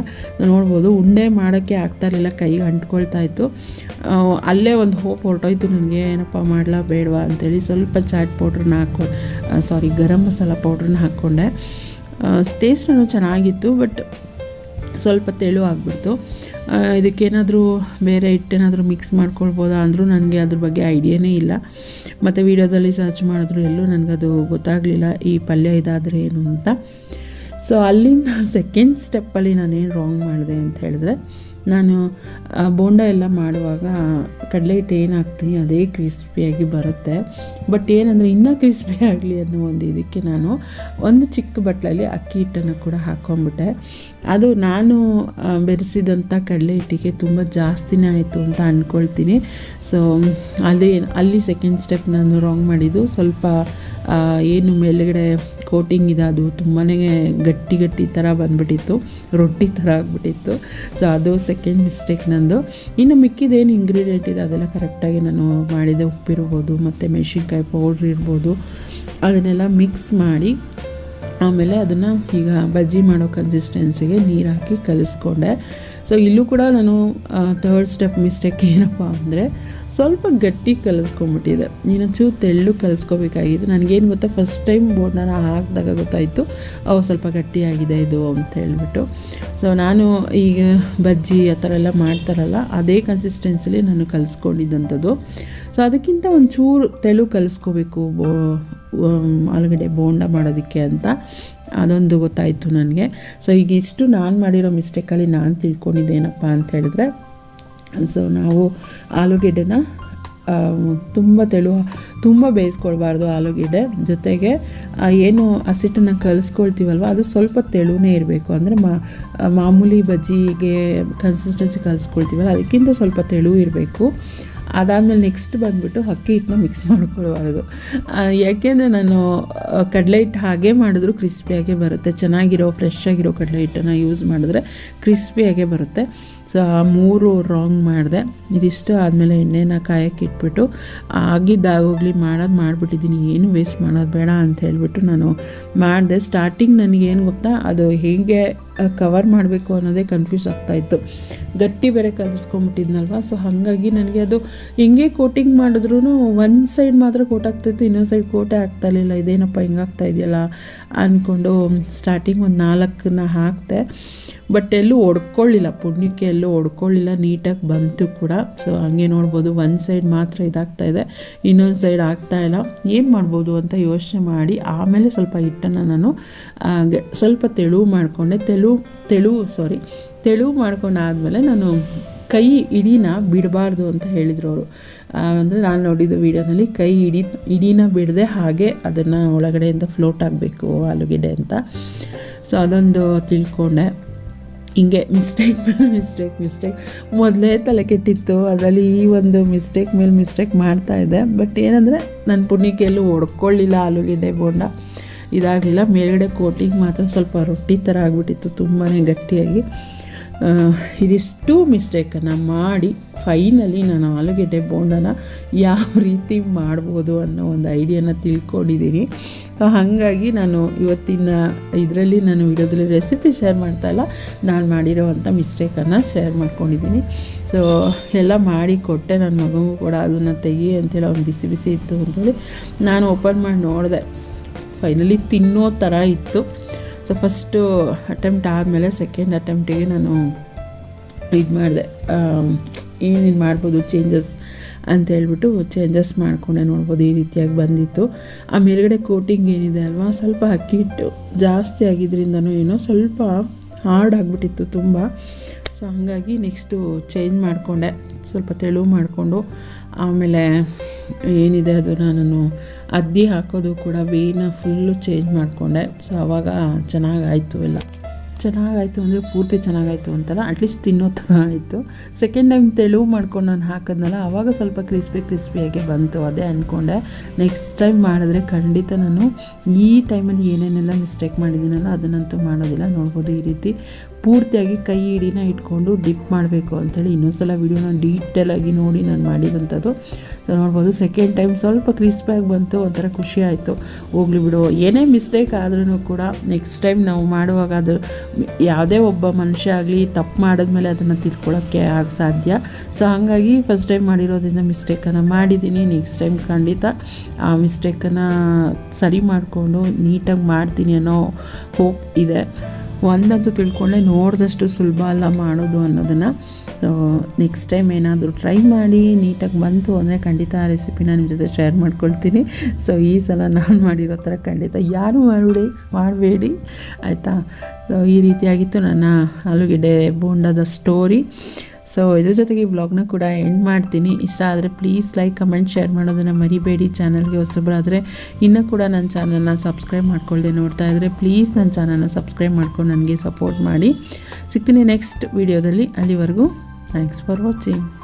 ನೋಡ್ಬೋದು, ಉಂಡೆ ಮಾಡೋಕ್ಕೆ ಆಗ್ತಾ ಇರಲಿಲ್ಲ ಕೈಗೆ ಅಂಟ್ಕೊಳ್ತಾ ಇತ್ತು. ಅಲ್ಲೇ ಒಂದು ಹೋಪ್ ಹೊರಟೋಯ್ತು ನನಗೆ, ಏನಪ್ಪ ಮಾಡಲಾ ಬೇಡವಾ ಅಂತೇಳಿ ಸ್ವಲ್ಪ ಚಾಟ್ ಪೌಡ್ರನ್ನ ಹಾಕೊ ಸಾರಿ ಗರಂ ಮಸಾಲ ಪೌಡ್ರನ್ನ ಹಾಕ್ಕೊಂಡೆ. ಟೇಸ್ಟೂ ಚೆನ್ನಾಗಿತ್ತು ಬಟ್ ಸ್ವಲ್ಪ ತೆಳು ಆಗಿಬಿಡ್ತು. ಇದಕ್ಕೇನಾದರೂ ಬೇರೆ ಹಿಟ್ಟೇನಾದರೂ ಮಿಕ್ಸ್ ಮಾಡ್ಕೊಳ್ಬೋದಾ ಅಂದರೂ ನನಗೆ ಅದ್ರ ಬಗ್ಗೆ ಐಡಿಯಾನೇ ಇಲ್ಲ. ಮತ್ತು ವೀಡಿಯೋದಲ್ಲಿ ಸರ್ಚ್ ಮಾಡಿದ್ರು ಎಲ್ಲೂ ನನಗದು ಗೊತ್ತಾಗಲಿಲ್ಲ, ಈ ಪಲ್ಯ ಇದಾದರೆ ಏನು ಅಂತ. ಸೊ ಅಲ್ಲಿಂದ ಸೆಕೆಂಡ್ ಸ್ಟೆಪ್ಪಲ್ಲಿ ನಾನೇನು ರಾಂಗ್ ಮಾಡಿದೆ ಅಂತ ಹೇಳಿದ್ರೆ ನಾನು ಬೋಂಡ ಎಲ್ಲ ಮಾಡುವಾಗ ಕಡಲೆ ಹಿಟ್ಟು ಏನು ಹಾಕ್ತೀನಿ ಅದೇ ಕ್ರಿಸ್ಪಿಯಾಗಿ ಬರುತ್ತೆ. ಬಟ್ ಏನಂದರೆ ಇನ್ನೂ ಕ್ರಿಸ್ಪಿ ಆಗಲಿ ಅನ್ನೋ ಒಂದು ಇದಕ್ಕೆ ನಾನು ಒಂದು ಚಿಕ್ಕ ಬಟ್ಲಲ್ಲಿ ಅಕ್ಕಿ ಹಿಟ್ಟನ್ನು ಕೂಡ ಹಾಕ್ಕೊಂಬಿಟ್ಟೆ ಅದು ನಾನು ಬೆರೆಸಿದಂಥ ಕಡಲೆ ಹಿಟ್ಟಿಗೆ ತುಂಬ ಜಾಸ್ತಿನೇ ಆಯಿತು ಅಂತ ಅಂದ್ಕೊಳ್ತೀನಿ. ಸೊ ಅಲ್ಲಿ ಅಲ್ಲಿ ಸೆಕೆಂಡ್ ಸ್ಟೆಪ್ ನಾನು ರಾಂಗ್ ಮಾಡಿದ್ದು. ಸ್ವಲ್ಪ ಏನು ಮೇಲ್ಗಡೆ ಕೋಟಿಂಗ್ ಇದೆ, ಅದು ತುಂಬಾ ಗಟ್ಟಿ ಗಟ್ಟಿ ಥರ ಬಂದ್ಬಿಟ್ಟಿತ್ತು, ರೊಟ್ಟಿ ಥರ ಆಗಿಬಿಟ್ಟಿತ್ತು. ಸೊ ಅದು ಸೆಕೆಂಡ್ ಮಿಸ್ಟೇಕ್ ನಂದು. ಇನ್ನು ಮಿಕ್ಕಿದೇನು ಇಂಗ್ರೀಡಿಯೆಂಟ್ ಇದೆ, ಅದೆಲ್ಲ ಕರೆಕ್ಟಾಗಿ ನಾನು ಮಾಡಿದೆ. ಉಪ್ಪಿರ್ಬೋದು ಮತ್ತು ಮೆಣಸಿನ್ಕಾಯಿ ಪೌಡ್ರ್ ಇರ್ಬೋದು. ಅದನ್ನೆಲ್ಲ ಮಿಕ್ಸ್ ಮಾಡಿ, ಆಮೇಲೆ ಅದನ್ನು ಈಗ ಬಜ್ಜಿ ಮಾಡೋ ಕನ್ಸಿಸ್ಟೆನ್ಸಿಗೆ ನೀರು ಹಾಕಿ ಕಲಿಸ್ಕೊಂಡೆ. ಸೊ ಇಲ್ಲೂ ಕೂಡ ನಾನು ಥರ್ಡ್ ಸ್ಟೆಪ್ ಮಿಸ್ಟೇಕ್ ಏನಪ್ಪ ಅಂದರೆ ಸ್ವಲ್ಪ ಗಟ್ಟಿ ಕಲಿಸ್ಕೊಂಬಿಟ್ಟಿದೆ ಚೂ ತೆಳ್ಳು ಕಲಿಸ್ಕೋಬೇಕಾಗಿತ್ತು. ನನಗೇನು ಗೊತ್ತಾ ಫಸ್ಟ್ ಟೈಮ್ ಬೋರ್ಡ್ನ ಹಾಕಿದಾಗ ಗೊತ್ತಾಯಿತು ಅವು ಸ್ವಲ್ಪ ಗಟ್ಟಿಯಾಗಿದೆ ಇದು ಅಂತ ಹೇಳ್ಬಿಟ್ಟು. ಸೊ ನಾನು ಈಗ ಬಜ್ಜಿ ಆ ಥರ ಎಲ್ಲ ಮಾಡ್ತಾರಲ್ಲ, ಅದೇ ಕನ್ಸಿಸ್ಟೆನ್ಸಿಲಿ ನಾನು ಕಲಿಸ್ಕೊಂಡಿದ್ದಂಥದ್ದು. ಸೊ ಅದಕ್ಕಿಂತ ಒಂಚೂರು ತೆಳು ಕಲಿಸ್ಕೋಬೇಕು, ಬೋ ಆಲೂಗಡ್ಡೆ ಬೋಂಡ ಮಾಡೋದಕ್ಕೆ ಅಂತ. ಅದೊಂದು ಗೊತ್ತಾಯಿತು ನನಗೆ. ಸೊ ಈಗ ಇಷ್ಟು ನಾನು ಮಾಡಿರೋ ಮಿಸ್ಟೇಕಲ್ಲಿ ನಾನು ತಿಳ್ಕೊಂಡಿದ್ದೇನಪ್ಪ ಅಂತ ಹೇಳಿದ್ರೆ ಸೊ ನಾವು ಆಲೂಗೆಡ್ಡೆನ ತುಂಬ ತೆಳು, ತುಂಬ ಬೇಯಿಸ್ಕೊಳ್ಬಾರ್ದು ಆಲೂಗೆಡ್ಡೆ. ಜೊತೆಗೆ ಏನು ಹಸಿಟ್ಟನ್ನು ಕಲಿಸ್ಕೊಳ್ತೀವಲ್ವ, ಅದು ಸ್ವಲ್ಪ ತೆಳುನೇ ಇರಬೇಕು. ಅಂದರೆ ಮಾಮೂಲಿ ಬಜ್ಜಿಗೆ ಕನ್ಸಿಸ್ಟೆನ್ಸಿ ಕಲಿಸ್ಕೊಳ್ತೀವಲ್ಲ, ಅದಕ್ಕಿಂತ ಸ್ವಲ್ಪ ತೆಳು ಇರಬೇಕು. ಅದಾದಮೇಲೆ ನೆಕ್ಸ್ಟ್ ಬಂದುಬಿಟ್ಟು ಅಕ್ಕಿ ಹಿಟ್ಟನ್ನ ಮಿಕ್ಸ್ ಮಾಡ್ಕೊಳ್ಬಾರ್ದು. ಯಾಕೆಂದರೆ ನಾನು ಕಡಲೆ ಹಿಟ್ಟು ಹಾಗೆ ಮಾಡಿದ್ರು ಕ್ರಿಸ್ಪಿಯಾಗೇ ಬರುತ್ತೆ. ಚೆನ್ನಾಗಿರೋ ಫ್ರೆಶ್ ಆಗಿರೋ ಕಡಲೆ ಹಿಟ್ಟನ್ನು ಯೂಸ್ ಮಾಡಿದ್ರೆ ಕ್ರಿಸ್ಪಿಯಾಗೇ ಬರುತ್ತೆ. ಸೊ ಆ ಮೂರು ರಾಂಗ್ ಮಾಡಿದೆ. ಇದಿಷ್ಟು ಆದಮೇಲೆ ಎಣ್ಣೆನ ಕಾಯಕ್ಕೆ ಇಟ್ಬಿಟ್ಟು, ಆಗಿದ್ದಾಗೋಗ್ಲಿ ಮಾಡೋದು ಮಾಡಿಬಿಟ್ಟಿದ್ದೀನಿ, ಏನು ವೇಸ್ಟ್ ಮಾಡೋದು ಬೇಡ ಅಂತ ಹೇಳ್ಬಿಟ್ಟು ನಾನು ಮಾಡಿದೆ. ಸ್ಟಾರ್ಟಿಂಗ್ ನನಗೇನು ಗೊತ್ತಾ, ಅದು ಹೇಗೆ ಕವರ್ ಮಾಡಬೇಕು ಅನ್ನೋದೇ ಕನ್ಫ್ಯೂಸ್ ಆಗ್ತಾಯಿತ್ತು ಗಟ್ಟಿ ಬೇರೆ ಕಲಿಸ್ಕೊಂಬಿಟ್ಟಿದ್ನಲ್ವ ಸೊ ಹಾಗಾಗಿ ನನಗೆ ಅದು ಹಿಂಗೆ ಕೋಟಿಂಗ್ ಮಾಡಿದ್ರೂ ಒಂದು ಸೈಡ್ ಮಾತ್ರ ಕೋಟ್ ಇನ್ನೊಂದು ಸೈಡ್ ಕೋಟೆ ಆಗ್ತಾಯಿರಲಿಲ್ಲ ಇದೇನಪ್ಪ ಹಿಂಗಾಗ್ತಾ ಇದೆಯಲ್ಲ ಅಂದ್ಕೊಂಡು ಸ್ಟಾರ್ಟಿಂಗ್ ಒಂದು ನಾಲ್ಕನ್ನ ಹಾಕಿದೆ ಬಟ್ ಎಲ್ಲೂ ಒಡ್ಕೊಳ್ಳಿಲ್ಲ. ಪುಣ್ಯಕ್ಕೆ ಎಲ್ಲೂ ಒಡ್ಕೊಳ್ಳಿಲ್ಲ. ನೀಟಾಗಿ ಬಂತು ಕೂಡ. ಸೊ ಹಂಗೆ ನೋಡ್ಬೋದು ಒಂದು ಸೈಡ್ ಮಾತ್ರ ಇದಾಗ್ತಾ ಇದೆ. ಇನ್ನೊಂದು ಸೈಡ್ ಆಗ್ತಾ ಇಲ್ಲ. ಏನು ಮಾಡ್ಬೋದು ಅಂತ ಯೋಚನೆ ಮಾಡಿ ಆಮೇಲೆ ಸ್ವಲ್ಪ ಹಿಟ್ಟನ್ನು ನಾನು ಸ್ವಲ್ಪ ತೆಳು ಮಾಡಿಕೊಂಡೆ. ತೆಳು ತೆಳು ಸಾರಿ ತೆಳು ಮಾಡ್ಕೊಂಡಾದಮೇಲೆ ನಾನು ಕೈ ಇಡೀನ ಬಿಡಬಾರ್ದು ಅಂತ ಹೇಳಿದರು ಅವರು. ಅಂದರೆ ನಾನು ನೋಡಿದ ವೀಡಿಯೋನಲ್ಲಿ ಕೈ ಇಡಿ, ಇಡೀನ ಬಿಡದೆ ಹಾಗೆ ಅದನ್ನು ಒಳಗಡೆಯಿಂದ ಫ್ಲೋಟ್ ಆಗಬೇಕು ಆಲೂಗೆಡ್ಡೆ ಅಂತ. ಸೊ ಅದೊಂದು ತಿಳ್ಕೊಂಡೆ. ಹಿಂಗೆ ಮಿಸ್ಟೇಕ್ ಮೇಲೆ ಮಿಸ್ಟೇಕ್ ಮಿಸ್ಟೇಕ್ ಮೊದಲೇ ತಲೆ ಕೆಟ್ಟಿತ್ತು, ಅದರಲ್ಲಿ ಈ ಒಂದು ಮಿಸ್ಟೇಕ್ ಮೇಲೆ ಮಿಸ್ಟೇಕ್ ಮಾಡ್ತಾ ಇದ್ದೆ. ಬಟ್ ಏನಂದರೆ ನನ್ನ ಪುಣ್ಯಕ್ಕೆ ಎಲ್ಲೂ ಹೊಡ್ಕೊಳ್ಳಿಲ್ಲ ಆಲೂಗೆಡ್ಡೆ ಬೋಂಡ. ಇದಾಗಲಿಲ್ಲ. ಮೇಲ್ಗಡೆ ಕೋಟಿಂಗ್ ಮಾತ್ರ ಸ್ವಲ್ಪ ರೊಟ್ಟಿ ಥರ ಆಗಿಬಿಟ್ಟಿತ್ತು ತುಂಬಾ ಗಟ್ಟಿಯಾಗಿ. ಇದಿಷ್ಟು ಮಿಸ್ಟೇಕನ್ನು ಮಾಡಿ ಫೈನಲಿ ನಾನು ಆಲೂಗೆಡ್ಡೆ ಬೋಂಡನ ಯಾವ ರೀತಿ ಮಾಡ್ಬೋದು ಅನ್ನೋ ಒಂದು ಐಡಿಯಾನ ತಿಳ್ಕೊಂಡಿದ್ದೀನಿ. ಹಾಗಾಗಿ ನಾನು ಇವತ್ತಿನ ಇದರಲ್ಲಿ ನಾನು ವಿಡಿಯೋದಲ್ಲಿ ರೆಸಿಪಿ ಶೇರ್ ಮಾಡ್ತಾ ಇಲ್ಲ. ನಾನು ಮಾಡಿರೋವಂಥ ಮಿಸ್ಟೇಕನ್ನು ಶೇರ್ ಮಾಡ್ಕೊಂಡಿದ್ದೀನಿ. ಸೊ ಎಲ್ಲ ಮಾಡಿ ಕೊಟ್ಟೆ ನನ್ನ ಮಗನಿಗೂ ಕೂಡ, ಅದನ್ನು ತೆಗಿ ಅಂತೇಳಿ ಅವ್ನು ಬಿಸಿ ಬಿಸಿ ಇತ್ತು ಅಂತೇಳಿ ನಾನು ಓಪನ್ ಮಾಡಿ ನೋಡಿದೆ. ಫೈನಲಿ ತಿನ್ನೋ ಥರ ಇತ್ತು. ಸೊ ಫಸ್ಟು ಅಟೆಂಪ್ಟ್ ಆದಮೇಲೆ ಸೆಕೆಂಡ್ ಅಟೆಂಪ್ಟಿಗೆ ನಾನು ಇದು ಮಾಡಿದೆ. ಏನೇನು ಮಾಡ್ಬೋದು ಚೇಂಜಸ್ ಅಂತ ಹೇಳ್ಬಿಟ್ಟು ಚೇಂಜಸ್ ಮಾಡಿಕೊಂಡೆ ನೋಡ್ಬೋದು, ಈ ರೀತಿಯಾಗಿ ಬಂದಿತ್ತು. ಆ ಮೇಲುಗಡೆ ಕೋಟಿಂಗ್ ಏನಿದೆ ಅಲ್ವಾ, ಸ್ವಲ್ಪ ಅಕ್ಕಿ ಹಿಟ್ಟು ಜಾಸ್ತಿ ಆಗಿದ್ದರಿಂದನೂ ಏನೋ ಸ್ವಲ್ಪ ಹಾರ್ಡ್ ಆಗಿಬಿಟ್ಟಿತ್ತು ತುಂಬ. ಸೊ ಹಾಗಾಗಿ ನೆಕ್ಸ್ಟು ಚೇಂಜ್ ಮಾಡಿಕೊಂಡೆ. ಸ್ವಲ್ಪ ತೆಳು ಮಾಡಿಕೊಂಡು, ಆಮೇಲೆ ಏನಿದೆ ಅದು ನಾನು ಅದ್ದಿ ಹಾಕೋದು ಕೂಡ ವೇನ ಫುಲ್ಲು ಚೇಂಜ್ ಮಾಡಿಕೊಂಡೆ. ಸೊ ಆವಾಗ ಚೆನ್ನಾಗಾಯಿತು ಎಲ್ಲ. ಚೆನ್ನಾಗಾಯಿತು ಅಂದರೆ ಪೂರ್ತಿ ಚೆನ್ನಾಗಾಯಿತು ಅಂತಲ್ಲ ಅಟ್ಲೀಸ್ಟ್ ತಿನ್ನೋ ಥರ ಆಯಿತು. ಸೆಕೆಂಡ್ ಟೈಮ್ ತೆಳು ಮಾಡ್ಕೊಂಡು ನಾನು ಹಾಕಿದ್ನಲ್ಲ ಆವಾಗ ಸ್ವಲ್ಪ ಕ್ರಿಸ್ಪಿ ಕ್ರಿಸ್ಪಿಯಾಗೆ ಬಂತು, ಅದೇ ಅಂದ್ಕೊಂಡೆ ನೆಕ್ಸ್ಟ್ ಟೈಮ್ ಮಾಡಿದ್ರೆ ಖಂಡಿತ ನಾನು ಈ ಟೈಮಲ್ಲಿ ಏನೇನೆಲ್ಲ ಮಿಸ್ಟೇಕ್ ಮಾಡಿದ್ದೀನಲ್ಲ, ಅದನ್ನಂತೂ ಮಾಡೋದಿಲ್ಲ. ನೋಡ್ಬೋದು ಈ ರೀತಿ ಪೂರ್ತಿಯಾಗಿ ಕೈ ಹಿಡಿನ ಇಟ್ಕೊಂಡು ಡಿಪ್ ಮಾಡಬೇಕು ಅಂತೇಳಿ ಇನ್ನೊಂದ್ಸಲ ವೀಡಿಯೋನ ಡೀಟೇಲಾಗಿ ನೋಡಿ ನಾನು ಮಾಡಿದಂಥದ್ದು ನೋಡ್ಬೋದು ಸೆಕೆಂಡ್ ಟೈಮ್ ಸ್ವಲ್ಪ ಕ್ರಿಸ್ಪಿಯಾಗಿ ಬಂತು, ಒಂಥರ ಖುಷಿ ಆಯಿತು. ಹೋಗ್ಲಿ ಬಿಡು. ಏನೇ ಮಿಸ್ಟೇಕ್ ಆದ್ರೂ ಕೂಡ ನೆಕ್ಸ್ಟ್ ಟೈಮ್ ನಾವು ಮಾಡುವಾಗ ಅದು ಯಾವುದೇ ಒಬ್ಬ ಮನುಷ್ಯ ಆಗಲಿ, ತಪ್ಪು ಮಾಡಿದ್ಮೇಲೆ ಅದನ್ನು ತಿಳ್ಕೊಳ್ಳೋಕ್ಕೆ ಆಗ ಸಾಧ್ಯ. ಸೊ ಹಾಗಾಗಿ ಫಸ್ಟ್ ಟೈಮ್ ಮಾಡಿರೋದ್ರಿಂದ ಮಿಸ್ಟೇಕನ್ನು ಮಾಡಿದ್ದೀನಿ ನೆಕ್ಸ್ಟ್ ಟೈಮ್ ಖಂಡಿತ ಆ ಮಿಸ್ಟೇಕನ್ನು ಸರಿ ಮಾಡಿಕೊಂಡು ನೀಟಾಗಿ ಮಾಡ್ತೀನಿ ಅನ್ನೋ ಹೋಪ್ ಇದೆ. ಒಂದಂತೂ ತಿಳ್ಕೊಂಡೆ ನೋಡಿದಷ್ಟು ಸುಲಭ ಅಲ್ಲ ಮಾಡೋದು ಅನ್ನೋದನ್ನು. ನೆಕ್ಸ್ಟ್ ಟೈಮ್ ಏನಾದರೂ ಟ್ರೈ ಮಾಡಿ ನೀಟಾಗಿ ಬಂತು ಅಂದರೆ ಖಂಡಿತ ಆ ರೆಸಿಪಿನ ನಿಮ್ಮ ಜೊತೆ ಶೇರ್ ಮಾಡ್ಕೊಳ್ತೀನಿ. ಸೊ ಈ ಸಲ ನಾನು ಮಾಡಿರೋ ಥರ ಖಂಡಿತ ಯಾರೂ ಮಾಡಬೇಡಿ ಮಾಡಬೇಡಿ. ಆಯಿತಾ? ಈ ರೀತಿಯಾಗಿತ್ತು ನನ್ನ ಆಲೂಗೆಡ್ಡೆ ಬೋಂಡದ ಸ್ಟೋರಿ ಸೊ ಇದ್ರ ಜೊತೆಗೆ ಈ ವ್ಲಾಗ್ನ ಕೂಡ ಎಂಡ್ ಮಾಡ್ತೀನಿ. ಇಷ್ಟ ಆದರೆ ಪ್ಲೀಸ್ ಲೈಕ್ ಕಮೆಂಟ್ ಶೇರ್ ಮಾಡೋದನ್ನು ಮರಿಬೇಡಿ. ಚಾನಲ್ಗೆ ಹೊಸಬರಾದರೆ ಇನ್ನೂ ಕೂಡ ನನ್ನ ಚಾನಲ್ನ ಸಬ್ಸ್ಕ್ರೈಬ್ ಮಾಡ್ಕೊಳ್ಳದೆ ನೋಡ್ತಾ ಇದ್ದರೆ ಪ್ಲೀಸ್ ನನ್ನ ಚಾನಲ್ನ ಸಬ್ಸ್ಕ್ರೈಬ್ ಮಾಡ್ಕೊಂಡು ನನಗೆ ಸಪೋರ್ಟ್ ಮಾಡಿ. ಸಿಗ್ತೀನಿ ನೆಕ್ಸ್ಟ್ ವೀಡಿಯೋದಲ್ಲಿ ಅಲ್ಲಿವರೆಗೂ ಥ್ಯಾಂಕ್ಸ್ ಫಾರ್ ವಾಚಿಂಗ್